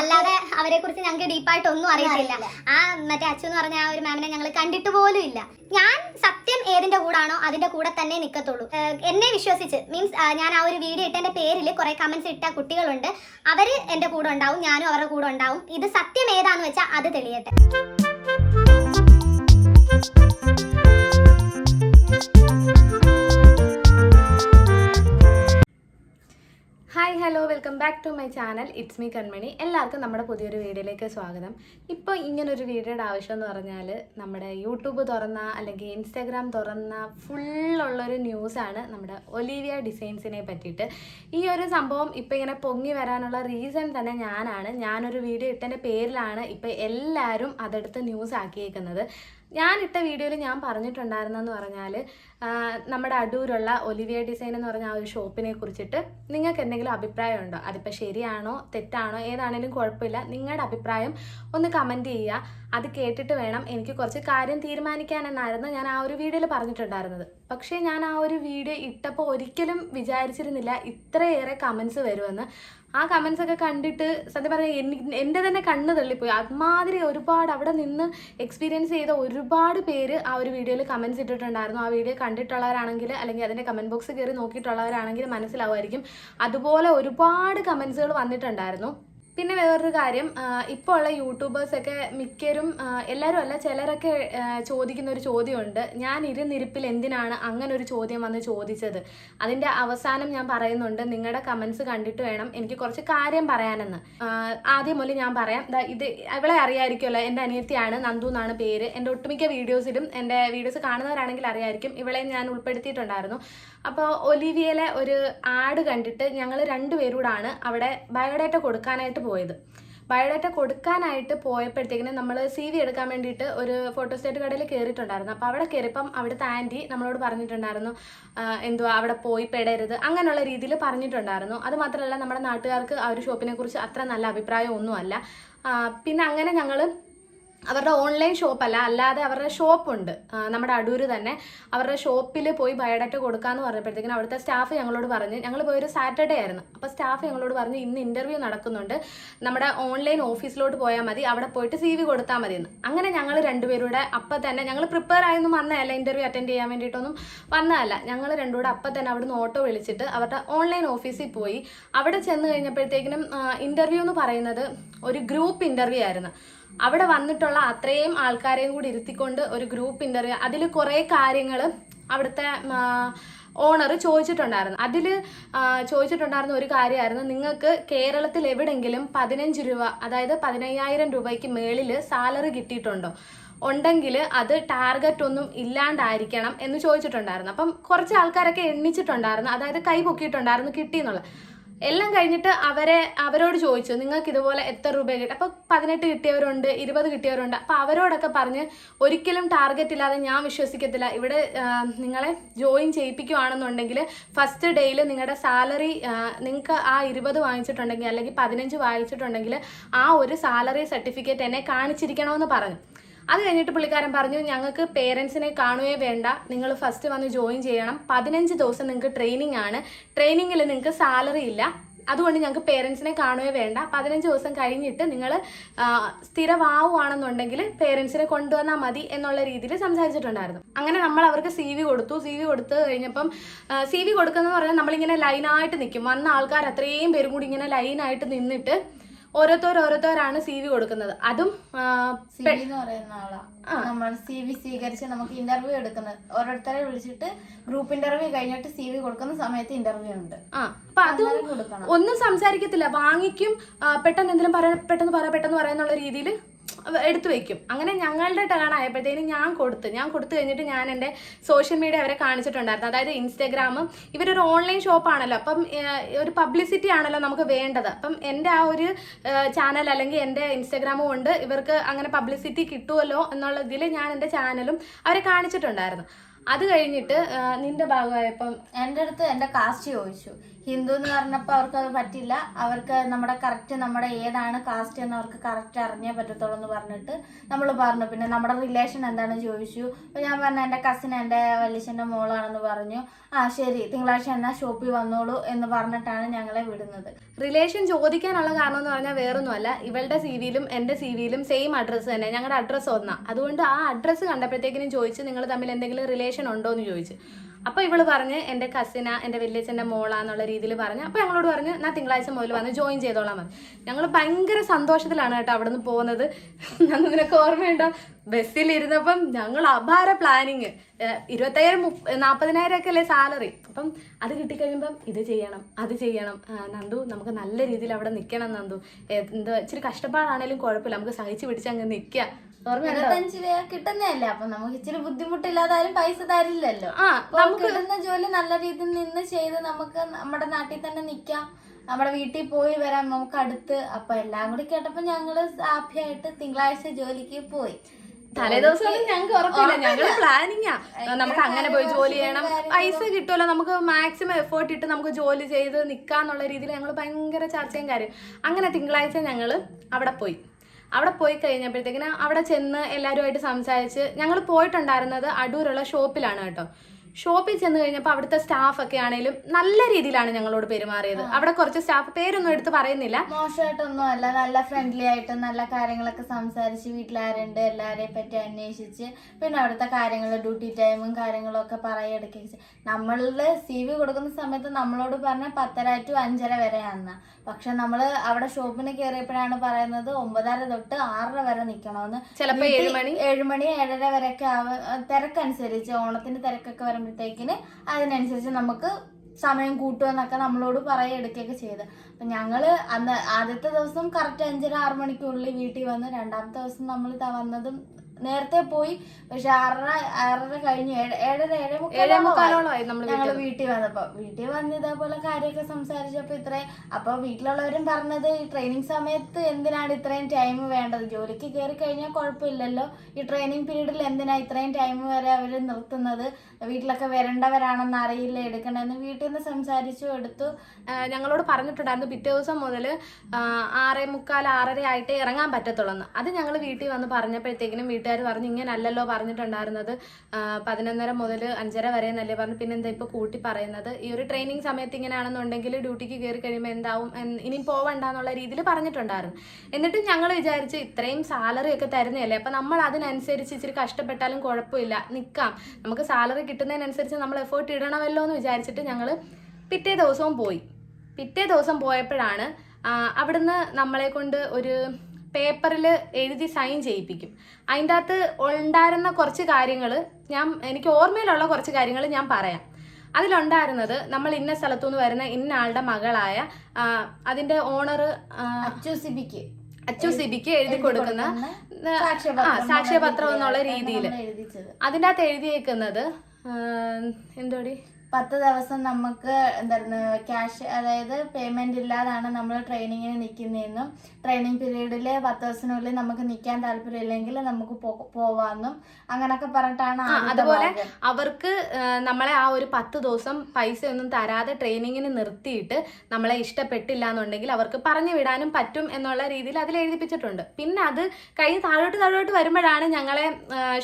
അല്ലാതെ അവരെ കുറിച്ച് ഞങ്ങൾക്ക് ഡീപ്പായിട്ട് ഒന്നും അറിയത്തില്ല. ആ മറ്റേ അച്ഛൻ എന്ന് പറഞ്ഞ ആ ഒരു മാമിനെ ഞങ്ങൾ കണ്ടിട്ട് പോലും ഇല്ല. ഞാൻ സത്യം ഏതിന്റെ കൂടാണോ അതിന്റെ കൂടെ തന്നെ നിൽക്കത്തുള്ളൂ എന്നെ വിശ്വസിച്ച് മീൻസ് ഞാൻ ആ ഒരു വീഡിയോ ഇട്ടതിന്റെ പേരിൽ കുറെ കമന്റ്സ് ഇട്ട കുട്ടികളുണ്ട്. അവർ എന്റെ കൂടെ ഉണ്ടാവും ഞാനും അവരുടെ കൂടെ ഉണ്ടാവും. ഇത് സത്യം ഏതാന്ന് വെച്ചാൽ അത് തെളിയട്ടെ. Hello welcome back to my channel. It's me Kanmani. എല്ലാവർക്കും നമ്മുടെ പുതിയൊരു വീഡിയോയിലേക്ക് സ്വാഗതം. ഇപ്പോൾ ഇങ്ങനൊരു വീഡിയോയുടെ ആവശ്യം എന്ന് പറഞ്ഞാൽ നമ്മുടെ യൂട്യൂബ് തുറന്ന അല്ലെങ്കിൽ ഇൻസ്റ്റാഗ്രാം തുറന്ന ഫുള്ളുള്ളൊരു ന്യൂസാണ് നമ്മുടെ ഒലീവിയ ഡിസൈൻസിനെ പറ്റിയിട്ട്. ഈ ഒരു സംഭവം ഇപ്പോൾ ഇങ്ങനെ പൊങ്ങി വരാനുള്ള റീസൺ തന്നെ ഞാനാണ്. ഞാനൊരു വീഡിയോ ഇട്ടതിന്റെ പേരിലാണ് ഇപ്പോൾ എല്ലാവരും അതെടുത്ത് ന്യൂസ് ആക്കിയേക്കുന്നത് ഞാൻ ഇട്ട വീഡിയോയിൽ ഞാൻ പറഞ്ഞിട്ടുണ്ടായിരുന്നെന്ന് പറഞ്ഞാൽ നമ്മുടെ അടൂരുള്ള ഒലിവിയ ഡിസൈൻ എന്ന് പറഞ്ഞ ആ ഒരു ഷോപ്പിനെ കുറിച്ചിട്ട് നിങ്ങൾക്ക് എന്തെങ്കിലും അഭിപ്രായം ഉണ്ടോ അതിപ്പോൾ ശരിയാണോ? തെറ്റാണോ? ഏതാണേലും കുഴപ്പമില്ല. നിങ്ങളുടെ അഭിപ്രായം ഒന്ന് കമന്റ് ചെയ്യുക. അത് കേട്ടിട്ട് വേണം എനിക്ക് കുറച്ച് കാര്യം തീരുമാനിക്കാനെന്നായിരുന്നു ഞാൻ ആ ഒരു വീഡിയോയിൽ പറഞ്ഞിട്ടുണ്ടായിരുന്നത്. പക്ഷേ ഞാൻ ആ ഒരു വീഡിയോ ഇട്ടപ്പോൾ ഒരിക്കലും വിചാരിച്ചിരുന്നില്ല ഇത്രയേറെ കമൻസ് വരുമെന്ന്. ആ കമൻസ് ഒക്കെ കണ്ടിട്ട് സത്യം പറഞ്ഞാൽ എന്റെ തന്നെ കണ്ണ് തള്ളിപ്പോയി. അതുമാതിരി ഒരുപാട് അവിടെ നിന്ന് എക്സ്പീരിയൻസ് ചെയ്ത ഒരുപാട് പേര് ആ ഒരു വീഡിയോയിൽ കമൻസ് ഇട്ടിട്ടുണ്ടായിരുന്നു. ആ വീഡിയോ കണ്ടിട്ടുള്ളവരാണെങ്കിൽ അല്ലെങ്കിൽ അതിന്റെ കമന്റ് ബോക്സ് കയറി നോക്കിയിട്ടുള്ളവരാണെങ്കിൽ മനസ്സിലാവുമായിരിക്കും. അതുപോലെ ഒരുപാട് കമൻസുകൾ വന്നിട്ടുണ്ടായിരുന്നു. പിന്നെ വേറൊരു കാര്യം ഇപ്പോൾ ഉള്ള യൂട്യൂബേഴ്സൊക്കെ മിക്കരും എല്ലാവരും അല്ല ചിലരൊക്കെ ചോദിക്കുന്ന ഒരു ചോദ്യമുണ്ട്. ഞാൻ ഇരുന്നിരിപ്പിൽ എന്തിനാണ് അങ്ങനെ ഒരു ചോദ്യം വന്ന് ചോദിച്ചത്? അതിന്റെ അവസാനം ഞാൻ പറയുന്നുണ്ട് നിങ്ങളുടെ കമൻസ് കണ്ടിട്ട് വേണം എനിക്ക് കുറച്ച് കാര്യം പറയാനെന്ന്. ആദ്യം മുതൽ ഞാൻ പറയാം. ഇത് അവളെ അറിയായിരിക്കുമല്ലോ എന്റെ അനിയത്തിയാണ് നന്ദു എന്നാണ് പേര്. എന്റെ ഒട്ടുമിക്ക വീഡിയോസിലും എന്റെ വീഡിയോസ് കാണുന്നവരാണെങ്കിൽ അറിയായിരിക്കും ഇവളെ ഞാൻ ഉൾപ്പെടുത്തിയിട്ടുണ്ടായിരുന്നു. അപ്പോൾ ഒലിവിയയിലെ ഒരു ആഡ് കണ്ടിട്ട് ഞങ്ങൾ രണ്ടുപേരൂടാണ് അവിടെ ബയോഡേറ്റ കൊടുക്കാനായിട്ട് പോയത്. ബയോഡാറ്റ കൊടുക്കാനായിട്ട് പോയപ്പോഴത്തേക്കിന് നമ്മൾ സി വി എടുക്കാൻ വേണ്ടിയിട്ട് ഒരു ഫോട്ടോസ്റ്റേറ്റ് കടയിൽ കയറിയിട്ടുണ്ടായിരുന്നു. അപ്പോൾ അവിടെ കയറിയപ്പം അവിടുത്തെ ആന്റി നമ്മളോട് പറഞ്ഞിട്ടുണ്ടായിരുന്നു എന്തുവാ അവിടെ പോയി പെടരുത് അങ്ങനെയുള്ള രീതിയിൽ പറഞ്ഞിട്ടുണ്ടായിരുന്നു. അത് മാത്രമല്ല നമ്മുടെ നാട്ടുകാർക്ക് ആ ഒരു ഷോപ്പിനെ കുറിച്ച് അത്ര നല്ല അഭിപ്രായം ഒന്നുമല്ല പിന്നെ അങ്ങനെ ഞങ്ങൾ അവരുടെ ഓൺലൈൻ ഷോപ്പല്ല അല്ലാതെ അവരുടെ ഷോപ്പുണ്ട് നമ്മുടെ അടൂർ തന്നെ. അവരുടെ ഷോപ്പിൽ പോയി ബയോഡാറ്റ കൊടുക്കാന്ന് പറഞ്ഞപ്പോഴത്തേക്കിനും അവിടുത്തെ സ്റ്റാഫ് ഞങ്ങളോട് പറഞ്ഞ് ഞങ്ങൾ പോയൊരു സാറ്റർഡേ ആയിരുന്നു. അപ്പോൾ സ്റ്റാഫ് ഞങ്ങളോട് പറഞ്ഞ് ഇന്ന് ഇന്റർവ്യൂ നടക്കുന്നുണ്ട്. നമ്മുടെ ഓൺലൈൻ ഓഫീസിലോട്ട് പോയാൽ മതി. അവിടെ പോയിട്ട് സി വി കൊടുത്താൽ മതി എന്ന് അങ്ങനെ ഞങ്ങൾ രണ്ടുപേരുടെ അപ്പം തന്നെ ഞങ്ങൾ പ്രിപ്പയർ ആയൊന്നും വന്നതല്ല ഇന്റർവ്യൂ അറ്റൻഡ് ചെയ്യാൻ വേണ്ടിയിട്ടൊന്നും വന്നതല്ല. ഞങ്ങൾ രണ്ടുകൂടെ അപ്പം തന്നെ അവിടുന്ന് ഓട്ടോ വിളിച്ചിട്ട് അവരുടെ ഓൺലൈൻ ഓഫീസിൽ പോയി. അവിടെ ചെന്ന് കഴിഞ്ഞപ്പോഴത്തേക്കിനും ഇന്റർവ്യൂ എന്ന് പറയുന്നത് ഒരു ഗ്രൂപ്പ് ഇന്റർവ്യൂ ആയിരുന്നു. അവിടെ വന്നിട്ടുള്ള അത്രയും ആൾക്കാരെയും കൂടി ഇരുത്തിക്കൊണ്ട് ഒരു ഗ്രൂപ്പ് ഇന്റർവ്യൂ അതിൽ കുറേ കാര്യങ്ങൾ അവിടുത്തെ ഓണർ ചോദിച്ചിട്ടുണ്ടായിരുന്നു. അതിൽ ചോദിച്ചിട്ടുണ്ടായിരുന്ന ഒരു കാര്യമായിരുന്നു. നിങ്ങൾക്ക് കേരളത്തിൽ എവിടെങ്കിലും പതിനഞ്ച് രൂപ അതായത് പതിനയ്യായിരം രൂപയ്ക്ക് മേളിൽ സാലറി കിട്ടിയിട്ടുണ്ടോ? ഉണ്ടെങ്കിൽ അത് ടാർഗറ്റ് ഒന്നും ഇല്ലാണ്ടായിരിക്കണം എന്ന് ചോദിച്ചിട്ടുണ്ടായിരുന്നു. അപ്പം കുറച്ച് ആൾക്കാരൊക്കെ എണ്ണിച്ചിട്ടുണ്ടായിരുന്നു. അതായത് കൈ പൊക്കിയിട്ടുണ്ടായിരുന്നു കിട്ടിയെന്നുള്ളത്. എല്ലാം കഴിഞ്ഞിട്ട് അവരെ അവരോട് ചോദിച്ചു നിങ്ങൾക്ക് ഇതുപോലെ എത്ര രൂപ കിട്ടും? അപ്പോൾ പതിനെട്ട് കിട്ടിയവരുണ്ട് ഇരുപത് കിട്ടിയവരുണ്ട്. അപ്പോൾ അവരോടൊക്കെ പറഞ്ഞ് ഒരിക്കലും ടാർഗറ്റ് ഇല്ലാതെ ഞാൻ വിശ്വസിക്കത്തില്ല. ഇവിടെ നിങ്ങളെ ജോയിൻ ചെയ്യിപ്പിക്കുവാണെന്നുണ്ടെങ്കിൽ ഫസ്റ്റ് ഡേയിൽ നിങ്ങളുടെ സാലറി നിങ്ങൾക്ക് ആ ഇരുപത് വാങ്ങിച്ചിട്ടുണ്ടെങ്കിൽ അല്ലെങ്കിൽ പതിനഞ്ച് വാങ്ങിച്ചിട്ടുണ്ടെങ്കിൽ ആ ഒരു സാലറി സർട്ടിഫിക്കറ്റ് എന്നെ കാണിച്ചിരിക്കണമെന്ന് പറഞ്ഞു. അത് കഴിഞ്ഞിട്ട് പുള്ളിക്കാരൻ പറഞ്ഞു ഞങ്ങൾക്ക് പേരൻസിനെ കാണുകയേ വേണ്ട. നിങ്ങൾ ഫസ്റ്റ് വന്ന് ജോയിൻ ചെയ്യണം. പതിനഞ്ച് ദിവസം നിങ്ങൾക്ക് ട്രെയിനിങ് ആണ്. ട്രെയിനിങ്ങിൽ നിങ്ങൾക്ക് സാലറി ഇല്ല. അതുകൊണ്ട് ഞങ്ങൾക്ക് പേരൻസിനെ കാണുകയേ വേണ്ട. പതിനഞ്ച് ദിവസം കഴിഞ്ഞിട്ട് നിങ്ങൾ സ്ഥിരമാവുകയാണെന്നുണ്ടെങ്കിൽ പേരൻസിനെ കൊണ്ടുവന്നാൽ മതി എന്നുള്ള രീതിയിൽ സംസാരിച്ചിട്ടുണ്ടായിരുന്നു. അങ്ങനെ നമ്മൾ അവർക്ക് സി വി കൊടുത്തു. സി വി കൊടുത്ത് കഴിഞ്ഞപ്പം സി വി കൊടുക്കുന്നതെന്ന് പറഞ്ഞാൽ നമ്മളിങ്ങനെ ലൈനായിട്ട് നിൽക്കും. വന്ന ആൾക്കാർ അത്രയും പേരും കൂടി ഇങ്ങനെ ലൈനായിട്ട് നിന്നിട്ട് ഓരോരുത്തർ ഓരോരുത്തരാണ് സി വി കൊടുക്കുന്നത്. അതും വി എന്ന് പറയുന്ന ആളാ. നമ്മൾ സി വി സ്വീകരിച്ച് നമുക്ക് ഇന്റർവ്യൂ എടുക്കുന്നത് ഓരോരുത്തരെ വിളിച്ചിട്ട് ഗ്രൂപ്പ് ഇന്റർവ്യൂ കഴിഞ്ഞിട്ട് സി വി കൊടുക്കുന്ന സമയത്ത് ഇന്റർവ്യൂ ഉണ്ട്. ആ അപ്പൊ അതും അന്നേരം കൊടുക്കണം. ഒന്നും സംസാരിക്കത്തില്ല. വാങ്ങിക്കും ആ, പെട്ടെന്ന് എന്തെങ്കിലും പറ പെട്ടെന്ന് പറ പെട്ടെന്ന് പറയാന്നുള്ള രീതിയിൽ എടുത്തു വെക്കും. അങ്ങനെ ഞങ്ങളുടെ ടേൺ ആയപ്പോഴത്തേനും ഞാൻ കൊടുത്ത് ഞാൻ കൊടുത്തു കഴിഞ്ഞിട്ട് ഞാൻ എന്റെ സോഷ്യൽ മീഡിയ അവരെ കാണിച്ചിട്ടുണ്ടായിരുന്നു. അതായത് ഇൻസ്റ്റാഗ്രാമും ഇവരൊരു ഓൺലൈൻ ഷോപ്പാണല്ലോ അപ്പം ഒരു പബ്ലിസിറ്റി ആണല്ലോ നമുക്ക് വേണ്ടത്. അപ്പം എന്റെ ആ ഒരു ചാനൽ അല്ലെങ്കിൽ എന്റെ ഇൻസ്റ്റാഗ്രാമും ഉണ്ട്. ഇവർക്ക് അങ്ങനെ പബ്ലിസിറ്റി കിട്ടുമല്ലോ എന്നുള്ള ഇതിൽ ഞാൻ എന്റെ ചാനലും അവരെ കാണിച്ചിട്ടുണ്ടായിരുന്നു. അത് കഴിഞ്ഞിട്ട് നിന്റെ ഭാഗമായപ്പം എന്റെ അടുത്ത് എന്റെ കാസ്റ്റ് ചോദിച്ചു. ഹിന്ദു എന്ന് പറഞ്ഞപ്പോൾ അവർക്ക് അത് പറ്റില്ല. അവർക്ക് നമ്മുടെ കറക്റ്റ് നമ്മുടെ ഏതാണ് കാസ്റ്റ് എന്ന് അവർക്ക് കറക്റ്റ് അറിഞ്ഞേ പറ്റത്തുള്ളൂ എന്ന് പറഞ്ഞിട്ട് നമ്മൾ പറഞ്ഞു. പിന്നെ നമ്മുടെ റിലേഷൻ എന്താണെന്ന് ചോദിച്ചു. അപ്പോൾ ഞാൻ പറഞ്ഞു എന്റെ കസിൻ എന്റെ വല്യച്ഛന്റെ മോളാണെന്ന് പറഞ്ഞു. ആ ശരി. തിങ്കളാഴ്ച എന്നാൽ ഷോപ്പിൽ വന്നോളൂ എന്ന് പറഞ്ഞിട്ടാണ് ഞങ്ങളെ വിടുന്നത്. റിലേഷൻ ചോദിക്കാനുള്ള കാരണം എന്ന് പറഞ്ഞാൽ വേറൊന്നുമല്ല. ഇവളുടെ സി വിയിലും എന്റെ സി വിയിലും സെയിം അഡ്രസ്സ് തന്നെ. ഞങ്ങളുടെ അഡ്രസ്സ് ഒന്നാണ് അതുകൊണ്ട് ആ അഡ്രസ്സ് കണ്ടപ്പോഴത്തേക്കിനും ചോദിച്ച് നിങ്ങൾ തമ്മിൽ എന്തെങ്കിലും റിലേഷൻ ഉണ്ടോ എന്ന് ചോദിച്ചു. അപ്പോൾ ഇവൾ പറഞ്ഞ് എന്റെ കസിന എന്റെ വലിയച്ഛന്റെ മോളാന്നുള്ള രീതിയിൽ പറഞ്ഞ് അപ്പോൾ ഞങ്ങളോട് പറഞ്ഞ് ഞാൻ തിങ്കളാഴ്ച മുതൽ വന്ന് ജോയിൻ ചെയ്തോളാം മതി ഞങ്ങൾ ഭയങ്കര സന്തോഷത്തിലാണ് കേട്ടോ അവിടെ നിന്ന് പോകുന്നത് നിനക്ക് ഓർമ്മയുണ്ടോ? ബസ്സിലിരുന്നപ്പം ഞങ്ങൾ അപാര പ്ലാനിങ് ഇരുപത്തയ്യായിരം മുപ്പ നാൽപ്പതിനായിരം ഒക്കെ അല്ലേ സാലറി അപ്പം അത് കിട്ടിക്കഴിയുമ്പം ഇത് ചെയ്യണം അത് ചെയ്യണം. നന്ദു നമുക്ക് നല്ല രീതിയിൽ അവിടെ നിൽക്കണം നന്ദു. എന്താ ഇച്ചിരി കഷ്ടപ്പാടാണേലും കുഴപ്പമില്ല. നമുക്ക് സഹിച്ച് പിടിച്ച് അങ്ങ് നിൽക്കുക ഓർമ്മയുണ്ടോ? ഇരുപത്തഞ്ച് രൂപ കിട്ടുന്നതല്ലേ? അപ്പൊ നമുക്ക് ഇച്ചിരി ബുദ്ധിമുട്ടില്ലാതായാലും പൈസ തരില്ലല്ലോ. കിട്ടുന്ന ജോലി നല്ല രീതിയിൽ നിന്ന് ചെയ്ത് നമുക്ക് നമ്മുടെ നാട്ടിൽ തന്നെ നിക്കാം. നമ്മുടെ വീട്ടിൽ പോയി വരാം നമുക്ക് അടുത്ത്. അപ്പൊ എല്ലാം കൂടി കേട്ടപ്പോ ഞങ്ങൾ ഹാപ്പി തിങ്കളാഴ്ച ജോലിക്ക് പോയി. തലേദിവസം ഞങ്ങൾക്ക് ഉറപ്പില്ല. ഞങ്ങൾ പ്ലാനിങ്ങാ നമുക്ക് അങ്ങനെ പോയി ജോലി ചെയ്യണം. പൈസ കിട്ടുമല്ലോ. നമുക്ക് മാക്സിമം എഫേർട്ട് ഇട്ട് നമുക്ക് ജോലി ചെയ്ത് നിൽക്കാന്നുള്ള രീതിയിൽ ഞങ്ങൾ ഭയങ്കര ചർച്ചയും കാര്യം. അങ്ങനെ തിങ്കളാഴ്ച ഞങ്ങൾ അവിടെ പോയി. അവിടെ പോയി കഴിഞ്ഞപ്പോഴത്തേക്കിന് അവിടെ ചെന്ന് എല്ലാവരുമായിട്ട് സംസാരിച്ച് ഞങ്ങൾ പോയിട്ടുണ്ടായിരുന്നത് അടൂരുള്ള ഷോപ്പിലാണ് കേട്ടോ. ഷോപ്പിൽ ചെന്ന് കഴിഞ്ഞപ്പോൾ അവിടുത്തെ സ്റ്റാഫ് ഒക്കെ ആണെങ്കിലും നല്ല രീതിയിലാണ് ഞങ്ങളോട് പെരുമാറിയത്. അവിടെ കുറച്ച് സ്റ്റാഫ് പേരൊന്നും എടുത്ത് പറയുന്നില്ല. മോശമായിട്ടൊന്നും അല്ല. നല്ല ഫ്രണ്ട്ലി ആയിട്ട് നല്ല കാര്യങ്ങളൊക്കെ സംസാരിച്ച് വീട്ടിലാരുണ്ട് എല്ലാവരെയും പറ്റി അന്വേഷിച്ച് പിന്നെ അവിടുത്തെ കാര്യങ്ങൾ ഡ്യൂട്ടി ടൈമും കാര്യങ്ങളും ഒക്കെ പറയുകയൊക്കെ നമ്മളുടെ സി വി കൊടുക്കുന്ന സമയത്ത് നമ്മളോട് പറഞ്ഞ പത്തര ടു അഞ്ചര വരെയാണ് പക്ഷെ നമ്മൾ അവിടെ ഷോപ്പിന് കയറിയപ്പോഴാണ് പറയുന്നത് ഒമ്പതര തൊട്ട് ആറര വരെ നിൽക്കണമെന്ന് ചിലപ്പോൾ ഏഴുമണി ഏഴ് മണി. ഏഴ് മണി ഏഴര വരെയൊക്കെ തിരക്കനുസരിച്ച് ഓണത്തിന്റെ തിരക്കൊക്കെ വരുമ്പോഴത്തേക്കിന് അതിനനുസരിച്ച് നമുക്ക് സമയം കൂട്ടുമെന്നൊക്കെ നമ്മളോട് പറയുക എടുക്കുകയൊക്കെ ചെയ്ത്. അപ്പം ഞങ്ങൾ അന്ന് ആദ്യത്തെ ദിവസം കറക്റ്റ് അഞ്ചര ആറ് മണിക്കുള്ളിൽ വീട്ടിൽ വന്ന് രണ്ടാമത്തെ ദിവസം നമ്മൾ വന്നതും നേരത്തെ പോയി. പക്ഷെ ആറര ആറര കഴിഞ്ഞ് ഏഴ്- ഏഴര ഏഴേ ഏഴേ മുക്കാലോളം നമ്മൾ ഞങ്ങൾ വീട്ടിൽ വന്നപ്പോ വീട്ടിൽ വന്ന്. ഇതേപോലെ കാര്യമൊക്കെ സംസാരിച്ചപ്പോ ഇത്രയും അപ്പൊ വീട്ടിലുള്ളവരും പറഞ്ഞത് ഈ ട്രെയിനിങ് സമയത്ത് എന്തിനാണ് ഇത്രയും ടൈം വേണ്ടത്? ജോലിക്ക് കയറി കഴിഞ്ഞാൽ കുഴപ്പമില്ലല്ലോ. ഈ ട്രെയിനിങ് പീരീഡിൽ എന്തിനാ ഇത്രയും ടൈം വരെ അവർ നിർത്തുന്നത്? വീട്ടിലൊക്കെ വരേണ്ടവരാണെന്ന് അറിയില്ല? എടുക്കണമെന്ന് വീട്ടിൽ നിന്ന് സംസാരിച്ചു എടുത്തു. ഞങ്ങളോട് പറഞ്ഞിട്ടുണ്ടായിരുന്നു പിറ്റേ ദിവസം മുതൽ ആറേ മുക്കാൽ ആറര ആയിട്ട് ഇറങ്ങാൻ പറ്റത്തുള്ളൂ അത് ഞങ്ങൾ വീട്ടിൽ വന്ന് പറഞ്ഞപ്പോഴത്തേക്കിനും വീട്ടുകാർ പറഞ്ഞു ഇങ്ങനെ അല്ലല്ലോ പറഞ്ഞിട്ടുണ്ടായിരുന്നത് പതിനൊന്നര മുതൽ അഞ്ചര വരെ എന്നല്ലേ പറഞ്ഞു. പിന്നെ എന്താ ഇപ്പോൾ കൂട്ടി പറയുന്നത്? ഈ ഒരു ട്രെയിനിങ് സമയത്ത് ഇങ്ങനെയാണെന്നുണ്ടെങ്കിൽ ഡ്യൂട്ടിക്ക് കയറി കഴിയുമ്പോൾ എന്താവും? ഇനി ഇനിയും പോവണ്ടെന്നുള്ള രീതിയിൽ പറഞ്ഞിട്ടുണ്ടായിരുന്നു. എന്നിട്ട് ഞങ്ങൾ വിചാരിച്ച് ഇത്രയും സാലറി ഒക്കെ തരുന്നതല്ലേ? അപ്പം നമ്മൾ അതിനനുസരിച്ച് ഇച്ചിരി കഷ്ടപ്പെട്ടാലും കുഴപ്പമില്ല. നിൽക്കാം നമുക്ക് സാലറി കിട്ടുന്നതിനനുസരിച്ച് നമ്മൾ എഫേർട്ട് ഇടണമല്ലോ എന്ന് വിചാരിച്ചിട്ട് ഞങ്ങൾ പിറ്റേ ദിവസവും പോയി. പിറ്റേ ദിവസം പോയപ്പോഴാണ് അവിടുന്ന് നമ്മളെ കൊണ്ട് ഒരു പേപ്പറിൽ എഴുതി സൈൻ ചെയ്യിപ്പിക്കും. അതിന്റെ അകത്ത് ഉണ്ടായിരുന്ന കുറച്ച് കാര്യങ്ങൾ ഞാൻ എനിക്ക് ഓർമ്മയിലുള്ള കുറച്ച് കാര്യങ്ങൾ ഞാൻ പറയാം. അതിലുണ്ടായിരുന്നത് നമ്മൾ ഇന്ന സ്ഥലത്തുനിന്ന് വരുന്ന ഇന്ന ആളുടെ മകളായ അതിന്റെ അതിന്റെ ഓണർ അച്ചു സിബിക്ക് അച്ചു സിബിക്ക് എഴുതി കൊടുക്കുന്ന സാക്ഷ്യപത്രം എന്നുള്ള രീതിയിൽ അതിന്റെ അകത്ത് എഴുതിയേക്കുന്നത് എന്തോടി? പത്ത് ദിവസം നമുക്ക് എന്തായിരുന്നു ക്യാഷ് അതായത് പേയ്മെന്റ് ഇല്ലാതാണ് നമ്മൾ ട്രെയിനിങ്ങിന് നിൽക്കുന്നതെന്നും ട്രെയിനിങ് പീരീഡിൽ പത്ത് ദിവസത്തിനുള്ളിൽ നമുക്ക് നിൽക്കാൻ താല്പര്യമില്ലെങ്കിൽ നമുക്ക് പോവാമെന്നും അങ്ങനൊക്കെ പറഞ്ഞിട്ടാണ് അതുപോലെ അവർക്ക് നമ്മളെ ആ ഒരു പത്ത് ദിവസം പൈസ ഒന്നും തരാതെ ട്രെയിനിങ്ങിന് നിർത്തിയിട്ട് നമ്മളെ ഇഷ്ടപ്പെട്ടില്ല എന്നുണ്ടെങ്കിൽ അവർക്ക് പറഞ്ഞു വിടാനും പറ്റും എന്നുള്ള രീതിയിൽ അതിൽ എഴുതിപ്പിച്ചിട്ടുണ്ട്. പിന്നെ അത് കഴിഞ്ഞ് താഴോട്ട് താഴോട്ട് വരുമ്പോഴാണ് ഞങ്ങളെ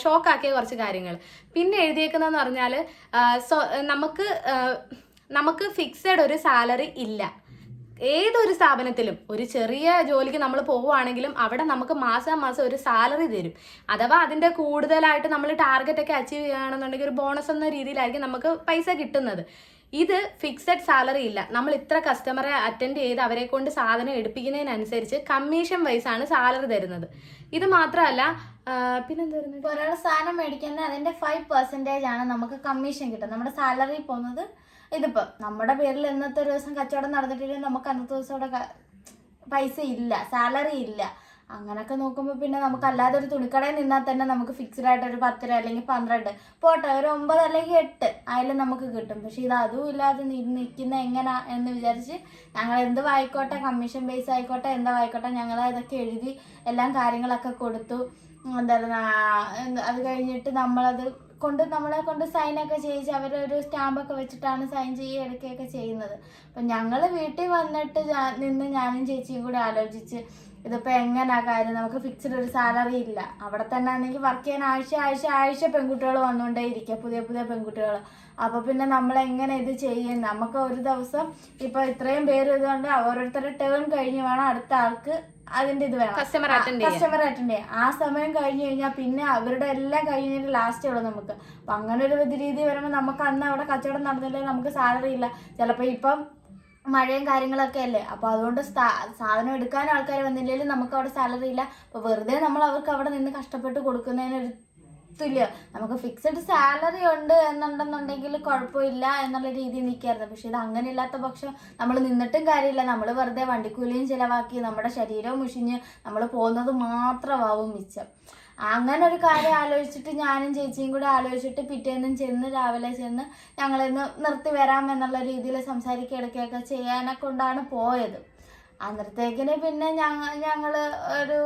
ഷോക്കാക്കിയ കുറച്ച് കാര്യങ്ങൾ. പിന്നെ എഴുതിയേക്കുന്നതെന്ന് പറഞ്ഞാൽ സോ നമുക്ക് നമുക്ക് ഫിക്സഡ് ഒരു സാലറി ഇല്ല. ഏതൊരു സ്ഥാപനത്തിലും ഒരു ചെറിയ ജോലിക്ക് നമ്മൾ പോവുകയാണെങ്കിലും അവിടെ നമുക്ക് മാസം മാസം ഒരു സാലറി തരും. അഥവാ അതിന്റെ കൂടുതലായിട്ട് നമ്മൾ ടാർഗറ്റ് ഒക്കെ അച്ചീവ് ചെയ്യുകയാണെന്നുണ്ടെങ്കിൽ ഒരു ബോണസ് എന്ന രീതിയിലായിരിക്കും നമുക്ക് പൈസ കിട്ടുന്നത്. ഇത് ഫിക്സഡ് സാലറി ഇല്ല. നമ്മൾ ഇത്ര കസ്റ്റമറെ അറ്റൻഡ് ചെയ്ത് അവരെ കൊണ്ട് സാധനം എടുപ്പിക്കുന്നതിനനുസരിച്ച് കമ്മീഷൻ വൈസ് ആണ് സാലറി തരുന്നത്. ഇത് മാത്രമല്ല പിന്നെന്താ ഒരാൾ സാധനം മേടിക്കുന്നത് അതിന്റെ ഫൈവ് പെർസെന്റേജ് ആണ് നമുക്ക് കമ്മീഷൻ കിട്ടുന്നത് നമ്മുടെ സാലറി പോകുന്നത് ഇതിപ്പോ നമ്മുടെ പേരിൽ ഇന്നത്തെ ഒരു ദിവസം കച്ചവടം നടന്നിട്ടില്ലെങ്കിൽ നമുക്ക് അന്നത്തെ ദിവസം പൈസ ഇല്ല സാലറി ഇല്ല. അങ്ങനൊക്കെ നോക്കുമ്പോൾ പിന്നെ നമുക്ക് അല്ലാതെ ഒരു തുണിക്കടയിൽ നിന്നാൽ തന്നെ നമുക്ക് ഫിക്സ്ഡ് ആയിട്ട് ഒരു പത്ത് രൂപ അല്ലെങ്കിൽ പന്ത്രണ്ട്. പോട്ടെ ഒരു ഒമ്പത് അല്ലെങ്കിൽ എട്ട് അതിലും നമുക്ക് കിട്ടും. പക്ഷേ ഇത് അതും ഇല്ലാതെ നിൽക്കുന്ന എങ്ങനെ എന്ന് വിചാരിച്ച് ഞങ്ങൾ എന്ത് വായിക്കോട്ടെ കമ്മീഷൻ ബേസ് ആയിക്കോട്ടെ എന്താ ആയിക്കോട്ടെ ഞങ്ങൾ ഇതൊക്കെ എഴുതി എല്ലാം കാര്യങ്ങളൊക്കെ കൊടുത്തു. എന്ത് അത് കഴിഞ്ഞിട്ട് നമ്മളത് കൊണ്ട് നമ്മളെ കൊണ്ട് സൈനൊക്കെ ചെയ്യിച്ച് അവരൊരു സ്റ്റാമ്പൊക്കെ വെച്ചിട്ടാണ് സൈൻ ചെയ്യുക എടുക്കുകയൊക്കെ ചെയ്യുന്നത്. അപ്പം ഞങ്ങൾ വീട്ടിൽ വന്നിട്ട് നിന്ന് ഞാനും ചേച്ചിയും കൂടി ആലോചിച്ച് ഇതിപ്പോൾ എങ്ങനെയാ കാര്യം? നമുക്ക് ഫിക്സ്ഡ് ഒരു സാലറി ഇല്ല. അവിടെ തന്നെ ആണെങ്കിൽ വർക്ക് ചെയ്യാൻ ആഴ്ച ആഴ്ച ആഴ്ച പെൺകുട്ടികൾ വന്നുകൊണ്ടേ ഇരിക്കുക പുതിയ പുതിയ പെൺകുട്ടികൾ. അപ്പോൾ പിന്നെ നമ്മൾ എങ്ങനെ ഇത് ചെയ്യും? നമുക്ക് ഒരു ദിവസം ഇപ്പോൾ ഇത്രയും പേര് ഇതുകൊണ്ട് ഓരോരുത്തരുടെ ടേൺ കഴിഞ്ഞ് വേണം അടുത്ത ആൾക്ക് അതിന്റെ ഇത് വേണം. കസ്റ്റമർ അറ്റൻഡ് ചെയ്യാം ആ സമയം കഴിഞ്ഞു കഴിഞ്ഞാൽ പിന്നെ അവരുടെ എല്ലാം കഴിഞ്ഞിട്ട് ലാസ്റ്റ് ഉള്ളു നമുക്ക്. അപ്പൊ അങ്ങനെ ഒരു രീതി വരുമ്പോൾ നമുക്ക് അന്ന് അവിടെ കച്ചവടം നടന്നില്ലെങ്കിൽ നമുക്ക് സാലറി ഇല്ല. ചിലപ്പോൾ ഇപ്പം മഴയും കാര്യങ്ങളൊക്കെ അല്ലേ? അപ്പോൾ അതുകൊണ്ട് സാധനം എടുക്കാൻ ആൾക്കാർ വന്നില്ലെങ്കിലും നമുക്ക് അവിടെ സാലറി ഇല്ല. അപ്പോൾ വെറുതെ നമ്മൾ അവർക്ക് അവിടെ നിന്ന് കഷ്ടപ്പെട്ട് കൊടുക്കുന്നതിനൊരു തുല്യ. നമുക്ക് ഫിക്സഡ് സാലറി ഉണ്ട് എന്നുണ്ടെന്നുണ്ടെങ്കിൽ കുഴപ്പമില്ല എന്നുള്ള രീതിയിൽ നിൽക്കായിരുന്നു. പക്ഷെ ഇത് അങ്ങനെ ഇല്ലാത്ത പക്ഷം നമ്മൾ നിന്നിട്ടും കാര്യമില്ല. നമ്മൾ വെറുതെ വണ്ടിക്കൂലിയും ചിലവാക്കി നമ്മുടെ ശരീരവും മുഷിഞ്ഞ് നമ്മൾ പോകുന്നത് മാത്രമാവും മിച്ചം. അങ്ങനെ ഒരു കാര്യം ആലോചിച്ചിട്ട് ഞാനും ചേച്ചിയും കൂടെ ആലോചിച്ചിട്ട് പിറ്റേന്നും ചെന്ന് രാവിലെ ചെന്ന് ഞങ്ങളിന്ന് നിർത്തി വരാം എന്നുള്ള രീതിയിൽ സംസാരിക്കുക എടുക്കുകയൊക്കെ ചെയ്യാനെ കൊണ്ടാണ് പോയത്. അന്നത്തേക്കിന് പിന്നെ ഞങ്ങൾ ഞങ്ങൾ ഒരു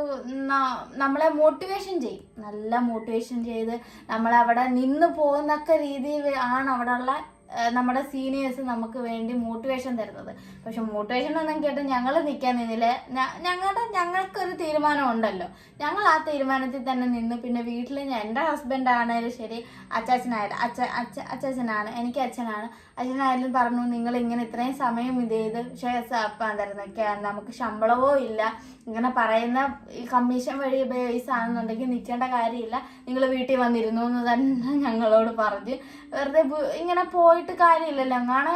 നമ്മളെ മോട്ടിവേഷൻ ചെയ്യും. നല്ല മോട്ടിവേഷൻ ചെയ്ത് നമ്മളവിടെ നിന്ന് പോകുന്നൊക്കെ രീതിയിൽ ആണ് അവിടെ ഉള്ള ഏഹ്, നമ്മുടെ സീനിയേഴ്സ് നമുക്ക് വേണ്ടി മോട്ടിവേഷൻ തരുന്നത്. പക്ഷെ മോട്ടിവേഷൻ ഒന്നും കേട്ട് ഞങ്ങൾ നിൽക്കാൻ നിന്നില്ല. ഞങ്ങളുടെ ഞങ്ങൾക്കൊരു തീരുമാനം ഉണ്ടല്ലോ ഞങ്ങൾ ആ തീരുമാനത്തിൽ തന്നെ നിന്ന് പിന്നെ വീട്ടിൽ എന്റെ ഹസ്ബൻഡ് ആണെങ്കിലും ശരി അച്ചാച്ചനായാലും അച്ഛ അച്ഛ അച്ചാച്ചനാണ് എനിക്ക് അച്ഛനാണ് അച്ഛനായാലും പറഞ്ഞു നിങ്ങൾ ഇങ്ങനെ ഇത്രയും സമയം ഇത് ചെയ്ത് പക്ഷേ എന്തായിരുന്നു നമുക്ക് ശമ്പളവോ ഇല്ല. ഇങ്ങനെ പറയുന്ന ഈ കമ്മീഷൻ വഴി ബേസ് ആണെന്നുണ്ടെങ്കിൽ നിൽക്കേണ്ട കാര്യമില്ല. നിങ്ങൾ വീട്ടിൽ വന്നിരുന്നു എന്ന് തന്നെ ഞങ്ങളോട് പറഞ്ഞ്. വെറുതെ ഇങ്ങനെ പോയിട്ട് കാര്യമില്ലല്ലോ. അങ്ങനെ